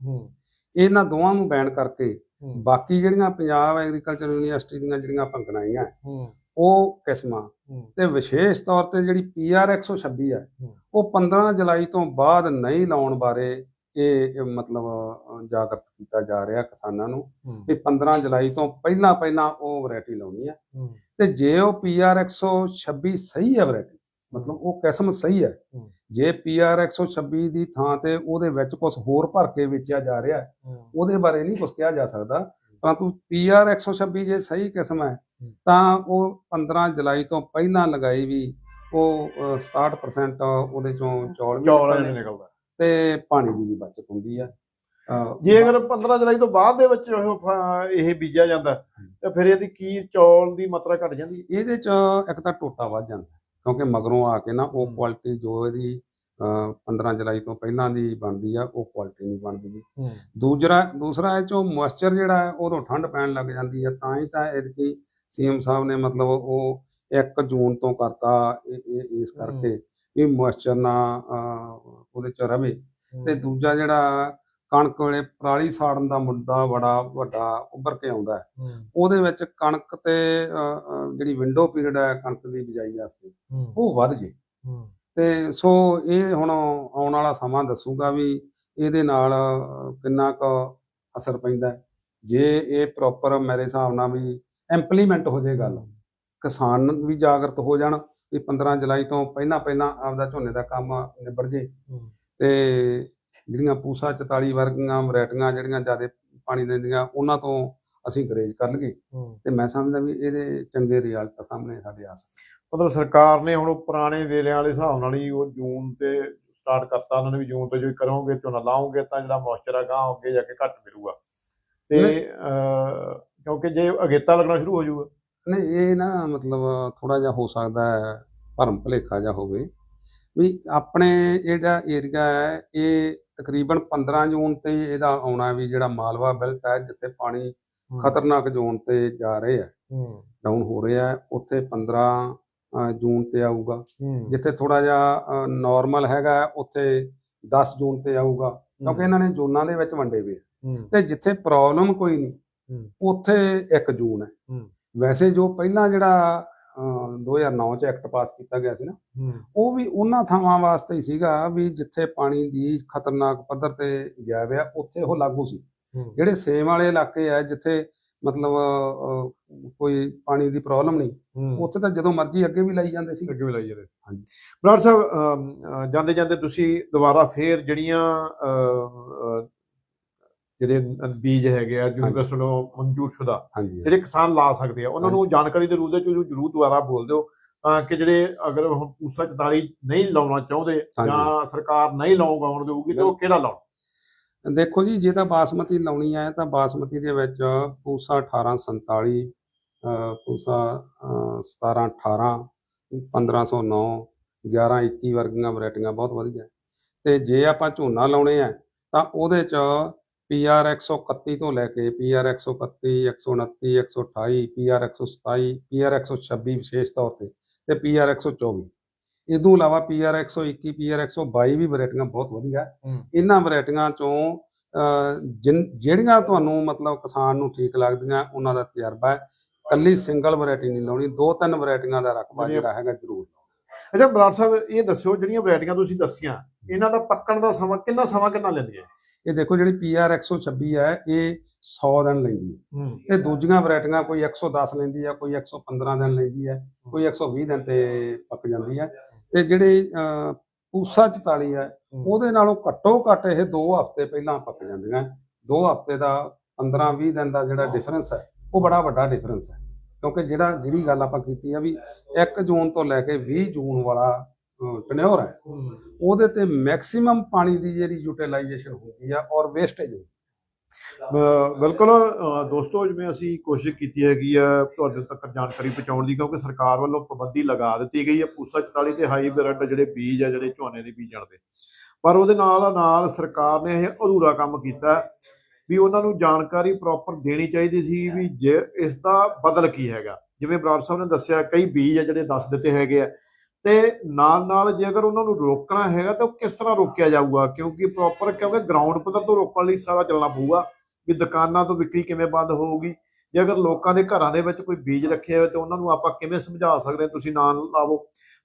ਇਹਨਾਂ ਦੋਵਾਂ ਨੂੰ ਬੈਨ ਕਰਕੇ ਬਾਕੀ ਜਿਹੜੀਆਂ ਪੰਜਾਬ ਐਗਰੀਕਲਚਰ ਯੂਨੀਵਰਸਿਟੀ ਦੀਆਂ ਜਿਹੜੀਆਂ ਆਪਾਂ ਗਣਾਈਆਂ ਹੂੰ। ਉਹ ਕਿਸਮਾਂ। ਤੇ ਵਿਸ਼ੇਸ਼ ਤੌਰ ਤੇ ਜਿਹੜੀ ਪੀਆਰ 126 ਹੈ। ਉਹ 15 ਜੁਲਾਈ ਤੋਂ ਬਾਅਦ ਨਹੀਂ ਲਾਉਣ ਬਾਰੇ ਇਹ ਮਤਲਬ ਜਾਗਰਤ ਕੀਤਾ ਜਾ ਰਿਹਾ ਕਿਸਾਨਾਂ ਨੂੰ ਵੀ 15 ਜੁਲਾਈ ਤੋਂ ਪਹਿਲਾਂ ਪਹਿਲਾਂ ਉਹ ਵੈਰਾਈਟੀ ਲਾਉਣੀ ਹੂੰ। ਤੇ ਜੇ ਉਹ ਪੀਆਰ 126 ਸਹੀ ਹੈ ਵੈਰਾਈਟੀ ਮਤਲਬ ਉਹ ਕਿਸਮ ਸਹੀ ਹੈ। ਜੇ ਪੀਆਰ 126 ਦੀ ਥਾਂ ਤੇ ਉਹਦੇ ਵਿੱਚ ਕੁਝ ਹੋਰ ਭਰ ਕੇ ਵੇਚਿਆ ਜਾ ਰਿਹਾ ਉਹਦੇ ਬਾਰੇ ਨਹੀਂ ਕੁਝ ਕਿਹਾ ਜਾ ਸਕਦਾ। ਪਰੰਤੂ ਪੀਆਰ 126 ਜੇ ਸਹੀ ਕਿਸਮ ਹੈ। ਤਾਂ ਉਹ 15 ਜੁਲਾਈ ਤੋਂ ਪਹਿਲਾਂ ਲਗਾਈ ਵੀ ਉਹ ਅ, 67% ਉਹਦੇ ਚੋਂ ਚੌਲ ਵੀ ਨਿਕਲਦੇ ਤੇ ਪਾਣੀ ਦੀ ਵੀ ਬਚਤ ਹੁੰਦੀ ਹੈ। ਅ, ਜੇ ਅਗਰ 15 ਜੁਲਾਈ ਤੋਂ ਬਾਅਦ ਦੇ ਵਿੱਚ ਉਹ ਇਹ ਬੀਜਿਆ ਜਾਂਦਾ ਤੇ ਫਿਰ ਇਹਦੀ ਕੀ ਚੌਲ ਦੀ ਮਾਤਰਾ ਘਟ ਜਾਂਦੀ ਇਹਦੇ ਚ ਇੱਕ ਤਾਂ ਟੋਟਾ ਵੱਧ ਜਾਂਦਾ। ਕਿਉਂਕਿ ਮਗਰੋਂ ਆ ਕੇ ਨਾ ਉਹ। ਕੁਆਲਿਟੀ ਜੋ ਇਹਦੀ ਅ, 15 ਜੁਲਾਈ ਤੋਂ ਪਹਿਲਾਂ ਦੀ ਬਣਦੀ ਆ ਉਹ ਕੁਆਲਿਟੀ ਨਹੀਂ ਬਣਦੀ ਦੂਜਰਾ ਦੂਸਰਾ ਇਹ ਚੋਂ ਮੋਇਸਚਰ ਜਿਹੜਾ ਹੈ ਉਦੋਂ ਠੰਡ ਪੈਣ ਲੱਗ ਜਾਂਦੀ ਹੈ ਤਾਂ ਹੀ ਤਾਂ ਇਹਦੀ ਸੀਐਮ ਸਾਹਿਬ ਨੇ ਮਤਲਬ ਉਹ 1 ਜੂਨ ਤੋਂ ਕਰਤਾ ਇਸ ਕਰਕੇ ਵੀ ਮੋਇਸਚਰ ਨਾ ਉਹਦੇ ਚ ਰਵੇ। ਤੇ ਦੂਜਾ ਜਿਹੜਾ ਕਣਕ ਵੇਲੇ ਪਰਾਲੀ ਸਾੜਨ ਦਾ ਮੁੱਦਾ ਬੜਾ ਵੱਡਾ ਉੱਭਰ ਕੇ ਆਉਂਦਾ ਹੈ। ਉਹਦੇ ਵਿੱਚ ਕਣਕ ਤੇ ਜਿਹੜੀ ਵਿੰਡੋ ਪੀਰੀਅਡ ਹੈ ਕਣਕ ਦੀ ਬਿਜਾਈ ਵਾਸਤੇ ਉਹ ਵੱਧ ਜੇ। ਤੇ ਸੋ ਇਹ ਹੁਣ ਆਉਣ ਵਾਲਾ ਸਮਾਂ ਦੱਸੂਗਾ ਵੀ ਇਹਦੇ ਨਾਲ ਕਿੰਨਾ ਕੁ ਅਸਰ ਪੈਂਦਾ। ਜੇ ਇਹ ਪ੍ਰੋਪਰ ਮੇਰੇ ਹਿਸਾਬ ਨਾਲ ਵੀ ਇੰਪਲੀਮੈਂਟ ਹੋ ਜੇ ਗੱਲ ਕਿਸਾਨ ਵੀ ਜਾਗਰਤ ਹੋ ਜਾਣ ਵੀ 15 ਜੁਲਾਈ ਤੋਂ ਪਹਿਲਾਂ ਪਹਿਲਾਂ ਆਪਦਾ ਝੋਨੇ ਦਾ ਕੰਮ ਨਿਬੜ ਜੇ। ਤੇ ਜਿਹੜੀਆਂ ਪੂਸਾ 44 ਵਰਗੀਆਂ ਵੈਰਾਈਟੀਆਂ ਜਿਹੜੀਆਂ ਜ਼ਿਆਦਾ ਪਾਣੀ ਦਿੰਦੀਆਂ ਉਹਨਾਂ ਤੋਂ ਅਸੀਂ ਗਰੇਜ ਕਰ ਹੂੰ। ਤੇ ਮੈਂ ਸਮਝਦਾ ਵੀ ਇਹਦੇ ਚੰਗੇ ਰਿਜ਼ਲਟ ਸਾਹਮਣੇ ਸਾਡੇ ਆ ਮਤਲਬ ਸਰਕਾਰ ਨੇ ਹੁਣ ਉਹ ਪੁਰਾਣੇ ਵੇਲਿਆਂ ਵਾਲੇ ਹਿਸਾਬ ਨਾਲ ਹੀ ਉਹ ਜੂਨ ਤੇ ਸਟਾਰਟ ਕਰਤਾ ਉਹਨਾਂ ਨੇ ਵੀ ਜੂਨ ਤੋਂ ਜੋ ਕਰੋਗੇ ਝੋਨਾ ਲਾਓਗੇ ਤਾਂ ਜਿਹੜਾ ਮੋਇਸਚਰ ਆ ਗਾਂ ਅੱਗੇ ਜਾ ਕੇ ਘੱਟ ਮਿਲੂਗਾ। ਤੇ ਕਿਉਂਕਿ ਜੇ ਅਗੇਤਾ ਲੱਗਣਾ ਸ਼ੁਰੂ ਹੋ ਜਾਊਗਾ। ਨਹੀਂ ਇਹ ਨਾ ਮਤਲਬ ਥੋੜਾ ਜਿਹਾ ਹੋ ਸਕਦਾ ਹੈ ਭਰਮ ਭੁਲੇਖਾ ਜਿਹਾ ਹੋਵੇ। ਵੀ ਆਪਣੇ ਜਿਹੜਾ ਏਰੀਆ ਹੈ ਇਹ ਤਕਰੀਬਨ 15 ਜੂਨ ਤੇ ਇਹਦਾ ਆਉਣਾ ਵੀ ਜਿਹੜਾ ਮਾਲਵਾ ਬੈਲਟ ਹੈ ਜਿੱਥੇ ਪਾਣੀ ਖਤਰਨਾਕ ਜ਼ੋਨ ਤੇ ਜਾ ਰਹੇ ਆ। ਹੂੰ। ਡਾਊਨ ਹੋ ਰਿਹਾ ਹੈ। ਉੱਥੇ 15 ਅ, ਜੂਨ ਤੇ ਆਊਗਾ। ਜਿੱਥੇ ਥੋੜਾ ਜਿਹਾ ਨਾਰਮਲ ਹੈਗਾ ਉੱਥੇ 10 ਜੂਨ ਤੇ ਆਊਗਾ। ਕਿਉਂਕਿ ਇਹਨਾਂ ਨੇ ਜ਼ੋਨਾਂ ਦੇ ਵਿੱਚ ਵੰਡੇ ਹੋਏ ਤੇ ਜਿੱਥੇ ਪ੍ਰੋਬਲਮ ਕੋਈ ਨਹੀਂ। ਉੱਥੇ 1 ਜੂਨ ਹੈ। ਵੈਸੇ ਜੋ ਪਹਿਲਾਂ ਜਿਹੜਾ 2009 ਚ ਐਕਟ ਪਾਸ ਕੀਤਾ ਗਿਆ ਸੀ ਨਾ। ਉਹ ਵੀ ਉਹਨਾਂ ਥਾਵਾਂ ਵਾਸਤੇ ਹੀ ਸੀਗਾ ਵੀ ਜਿੱਥੇ ਪਾਣੀ ਦੀ ਖਤਰਨਾਕ ਪੱਧਰ ਤੇ ਗਿਆ ਹੋਇਆ ਉੱਥੇ ਉਹ ਲਾਗੂ ਸੀ। ਜਿਹੜੇ ਸੇਮ ਵਾਲੇ ਇਲਾਕੇ ਆ ਜਿੱਥੇ ਮਤਲਬ ਕੋਈ ਪਾਣੀ ਦੀ ਪ੍ਰੋਬਲਮ ਨਹੀਂ ਉੱਥੇ ਤਾਂ ਜਦੋਂ ਮਰਜ਼ੀ ਅੱਗੇ ਵੀ ਲਾਈ ਜਾਂਦੇ ਸੀ। ਅੱਗੇ ਵੀ ਲਾਈ ਜਾਂਦੇ ਹਾਂਜੀ। ਬਰਾੜ ਸਾਹਿਬ ਜਾਂਦੇ ਜਾਂਦੇ ਤੁਸੀਂ ਦੁਬਾਰਾ ਫੇਰ ਜਿਹੜੀਆਂ ਜਿਹੜੇ ਬੀਜ ਹੈਗੇ ਆ। ਯੂਨੀਵਰਸਿਟੀ ਨੂੰ ਮਨਜ਼ੂਰ ਸ਼ੁਦਾ ਹਾਂਜੀ ਜਿਹੜੇ ਕਿਸਾਨ ਲਾ ਸਕਦੇ ਆ ਉਹਨਾਂ ਨੂੰ ਜਾਣਕਾਰੀ ਦੇ ਰੂਪ ਦੇ ਵਿੱਚ ਜਰੂਰ ਦੁਬਾਰਾ ਬੋਲ ਦਿਓ ਤਾਂ ਕਿ ਜਿਹੜੇ ਅਗਰ ਹੁਣ ਪੂਸਾ 44 ਨਹੀਂ ਲਾਉਣਾ ਚਾਹੁੰਦੇ ਜਾਂ ਸਰਕਾਰ ਨਹੀਂ ਲਾਉਣ ਦੇਊਗੀ ਤੇ ਉਹ ਕਿਹੜਾ ਲਾਉਣ ਦੇਖੋ ਜੀ ਜੇ ਤਾਂ ਬਾਸਮਤੀ ਲਾਉਣੀ ਹੈ ਤਾਂ ਬਾਸਮਤੀ ਦੇ ਵਿੱਚ ਪੂਸਾ 1847 ਅਹ, ਪੂਸਾ ਅਹ, 17 18 1509 11 21 ਵਰਗੀਆਂ ਵੈਰਾਈਟੀਆਂ ਬਹੁਤ ਵਧੀਆ। ਤੇ ਜੇ ਆਪਾਂ ਝੋਨਾ ਲਾਉਣੇ ਆ ਤਾਂ ਉਹਦੇ ਚ ਪੀਆਰ 131 ਤੋਂ ਲੈ ਕੇ ਪੀਆਰ 131 129 128 ਪੀਆਰ 127 ਪੀਆਰ 126 ਵਿਸ਼ੇਸ਼ ਤੌਰ ਤੇ ਤੇ ਪੀਆਰ 124 ਇਹ ਤੋਂ ਇਲਾਵਾ ਪੀਆਰ 121 ਪੀਆਰ 122 ਵੀ ਵੈਰਾਈਟੀਆਂ ਬਹੁਤ ਵਧੀਆ। ਇਹਨਾਂ ਵੈਰਾਈਟੀਆਂ ਚੋਂ ਜਿਹੜੀਆਂ ਤੁਹਾਨੂੰ ਮਤਲਬ ਕਿਸਾਨ ਨੂੰ ਠੀਕ ਲੱਗਦੀਆਂ ਉਹਨਾਂ ਦਾ ਤਜਰਬਾ ਹੈ। ਕੱਲੀ ਸਿੰਗਲ ਵੈਰਾਈਟੀ ਨਹੀਂ ਲਾਉਣੀ ਦੋ ਤਿੰਨ ਵੈਰਾਈਟੀਆਂ ਦਾ ਰਕਬਾ ਜਿਹੜਾ ਹੈਗਾ ਜ਼ਰੂਰ ਅੱਛਾ ਬਰਾੜ ਸਾਹਿਬ ਇਹ ਦੱਸਿਓ ਜਿਹੜੀਆਂ ਵੈਰਾਈਟੀਆਂ ਤੁਸੀਂ ਦੱਸੀਆਂ ਇਹਨਾਂ ਦਾ ਪੱਕਣ ਦਾ ਸਮਾਂ ਕਿੰਨਾ ਸਮਾਂ ਕਿੰਨਾ ਲੈਂਦੀਆਂ? ਇਹ ਦੇਖੋ ਜਿਹੜੀ ਪੀਆਰ 126 ਹੈ ਇਹ 100 ਦਿਨ ਲੈਂਦੀ ਹੈ। ਤੇ ਦੂਜੀਆਂ ਵੈਰਾਈਟੀਆਂ ਕੋਈ 110 ਲੈਂਦੀ ਹੈ ਕੋਈ 115 ਦਿਨ ਲੈਂਦੀ ਹੈ ਕੋਈ 120 ਦਿਨ ਤੇ ਪੱਕ ਜਾਂਦੀ ਹੈ ਤੇ ਜਿਹੜੇ ਪੂਸਾ 44 ਹੈ। ਉਹਦੇ ਨਾਲੋਂ ਘੱਟੋ ਘੱਟ ਇਹ 2 ਹਫ਼ਤੇ ਪਹਿਲਾਂ ਪੱਕ ਜਾਂਦੀਆਂ 2 ਹਫ਼ਤੇ ਦਾ 15-20 ਦਿਨ ਦਾ ਜਿਹੜਾ ਡਿਫਰੈਂਸ ਹੈ ਉਹ ਬੜਾ ਵੱਡਾ ਡਿਫਰੈਂਸ ਹੈ ਕਿਉਂਕਿ ਜਿਹੜਾ ਜਿਹੜੀ ਗੱਲ ਆਪਾਂ ਕੀਤੀ ਆ ਵੀ 1 ਜੂਨ ਤੋਂ ਲੈ ਕੇ 20 ਜੂਨ ਵਾਲਾ ਟਨਿਓਰ ਹੈ ਉਹਦੇ ਤੇ ਮੈਕਸਿਮਮ ਪਾਣੀ ਦੀ ਜਿਹੜੀ ਯੂਟਿਲਾਈਜੇਸ਼ਨ ਹੁੰਦੀ ਆ ਔਰ ਵੇਸਟੇਜ ਅਹ ਬਿਲਕੁਲ ਦੋਸਤੋ ਜਿਵੇਂ ਅਸੀਂ ਕੋਸ਼ਿਸ਼ ਕੀਤੀ ਹੈਗੀ ਆ ਤੁਹਾਡੇ ਤੱਕ ਜਾਣਕਾਰੀ ਪਹੁੰਚਾਉਣ ਦੀ ਕਿਉਂਕਿ ਸਰਕਾਰ ਵੱਲੋਂ ਪਾਬੰਦੀ ਲਗਾ ਦਿੱਤੀ ਗਈ ਹੈ ਪੂਸਾ 44 ਤੇ ਹਾਈਬ੍ਰਿਡ ਜਿਹੜੇ ਬੀਜ ਆ ਜਿਹੜੇ ਝੋਨੇ ਦੇ ਬੀਜਣ ਦੇ। ਪਰ ਉਹਦੇ ਨਾਲ ਨਾਲ ਸਰਕਾਰ ਨੇ ਇਹ ਅਧੂਰਾ ਕੰਮ ਕੀਤਾ ਵੀ ਉਹਨਾਂ ਨੂੰ ਜਾਣਕਾਰੀ ਪ੍ਰੋਪਰ ਦੇਣੀ ਚਾਹੀਦੀ ਸੀ ਵੀ ਜੇ ਇਸ ਦਾ ਬਦਲ ਕੀ ਹੈਗਾ। ਜਿਵੇਂ ਬਰਾੜ ਸਾਹਿਬ ਨੇ ਦੱਸਿਆ ਕਈ ਬੀਜ ਆ ਜਿਹੜੇ ਦੱਸ ਦਿੱਤੇ ਹੈਗੇ ਆ। ਤੇ ਨਾਲ ਨਾਲ ਜੇ ਅਗਰ ਉਹਨਾਂ ਨੂੰ ਰੋਕਣਾ ਹੈਗਾ ਤਾਂ ਉਹ ਕਿਸ ਤਰ੍ਹਾਂ ਰੋਕਿਆ ਜਾਊਗਾ? ਕਿਉਂਕਿ ਪ੍ਰੋਪਰ ਕਿਉਂਕਿ ਗਰਾਊਂਡ ਪੱਧਰ ਤੋਂ ਰੋਕਣ ਲਈ ਸਾਰਾ ਚੱਲਣਾ ਪਊਗਾ ਵੀ ਦੁਕਾਨਾਂ ਤੋਂ ਵਿਕਰੀ ਕਿਵੇਂ ਬੰਦ ਹੋਊਗੀ। ਜੇ ਅਗਰ ਲੋਕਾਂ ਦੇ ਘਰਾਂ ਦੇ ਵਿੱਚ ਕੋਈ ਬੀਜ ਰੱਖੇ ਹੋਏ ਤੇ ਉਹਨਾਂ ਨੂੰ ਆਪਾਂ ਕਿਵੇਂ ਸਮਝਾ ਸਕਦੇ ਤੁਸੀਂ ਨਾ ਲਾਵੋ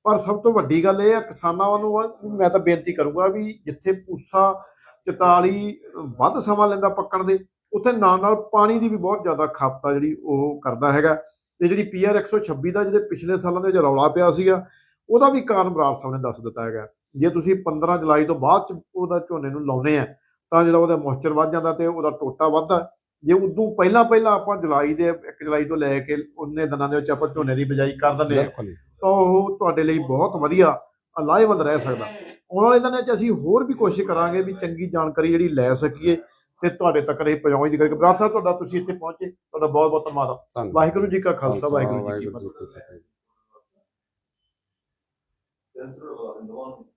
ਪਰ ਸਭ ਤੋਂ ਵੱਡੀ ਗੱਲ ਇਹ ਆ ਕਿਸਾਨਾਂ ਵੱਲੋਂ ਮੈਂ ਤਾਂ ਬੇਨਤੀ ਕਰੂੰਗਾ ਵੀ ਜਿੱਥੇ ਪੂਸਾ 44 ਵੱਧ ਸਮਾਂ ਲੈਂਦਾ ਪੱਕਣ ਦੇ, ਉੱਥੇ ਨਾਲ ਨਾਲ ਪਾਣੀ ਦੀ ਵੀ ਬਹੁਤ ਜ਼ਿਆਦਾ ਖਪਤ ਆ ਜਿਹੜੀ ਉਹ ਕਰਦਾ ਹੈਗਾ। ਤੇ ਜਿਹੜੀ ਪੀਆਰ 126 ਦਾ ਜਿਹੜੇ ਪਿਛਲੇ ਸਾਲਾਂ ਦੇ ਵਿੱਚ ਰੌਲਾ ਪਿਆ ਸੀਗਾ ਉਹਦਾ ਵੀ ਕਾਰਨ ਬਰਾੜ ਸਾਹਿਬ ਨੇ ਦੱਸ ਦਿੱਤਾ ਹੈਗਾ। ਜੇ ਤੁਸੀਂ 15 ਜੁਲਾਈ ਤੋਂ ਬਾਅਦ ਚ ਉਹਦਾ ਝੋਨੇ ਨੂੰ ਲਾਉਨੇ ਆ ਤਾਂ ਜਿਹੜਾ ਉਹਦਾ ਮੋਇਸਚਰ ਵੱਧ ਜਾਂਦਾ ਤੇ ਉਹਦਾ ਟੋਟਾ ਵੱਧਦਾ। ਜੇ ਉਦੋਂ ਪਹਿਲਾਂ ਪਹਿਲਾਂ ਆਪਾਂ ਜੁਲਾਈ ਦੇ 1 ਜੁਲਾਈ ਤੋਂ ਲੈ ਕੇ ਉਹਨੇ ਦਿਨਾਂ ਦੇ ਵਿੱਚ ਆਪਾਂ ਝੋਨੇ ਦੀ ਬਿਜਾਈ ਕਰ ਦਿੰਦੇ ਆ ਤਾਂ ਉਹ ਤੁਹਾਡੇ ਲਈ ਬਹੁਤ ਵਧੀਆ ਲਾਹੇਵੰਦ ਰਹਿ ਸਕਦਾ। ਆਉਣ ਵਾਲੇ ਦਿਨਾਂ 'ਚ ਅਸੀਂ ਹੋਰ ਵੀ ਕੋਸ਼ਿਸ਼ ਕਰਾਂਗੇ ਵੀ ਚੰਗੀ ਜਾਣਕਾਰੀ ਜਿਹੜੀ ਲੈ ਸਕੀਏ ਤੇ ਤੁਹਾਡੇ ਤੱਕ ਇਹ ਪਹੁੰਚਾਉਣ ਦੀ ਕਰਕੇ ਬਰਾੜ ਸਾਹਿਬ ਤੁਹਾਡਾ ਤੁਸੀਂ ਇੱਥੇ ਪਹੁੰਚੇ ਤੁਹਾਡਾ ਬਹੁਤ ਬਹੁਤ ਧੰਨਵਾਦ। ਵਾਹਿਗੁਰੂ ਜੀ ਕਾ ਖਾਲਸਾ ਵਾਹਿਗੁਰੂ ਜੀ ਕੀ ਵਾਹਿਗੁਰੂ ਫਤਿਹ ਜੀ ਕੀ ਫਤਿਹ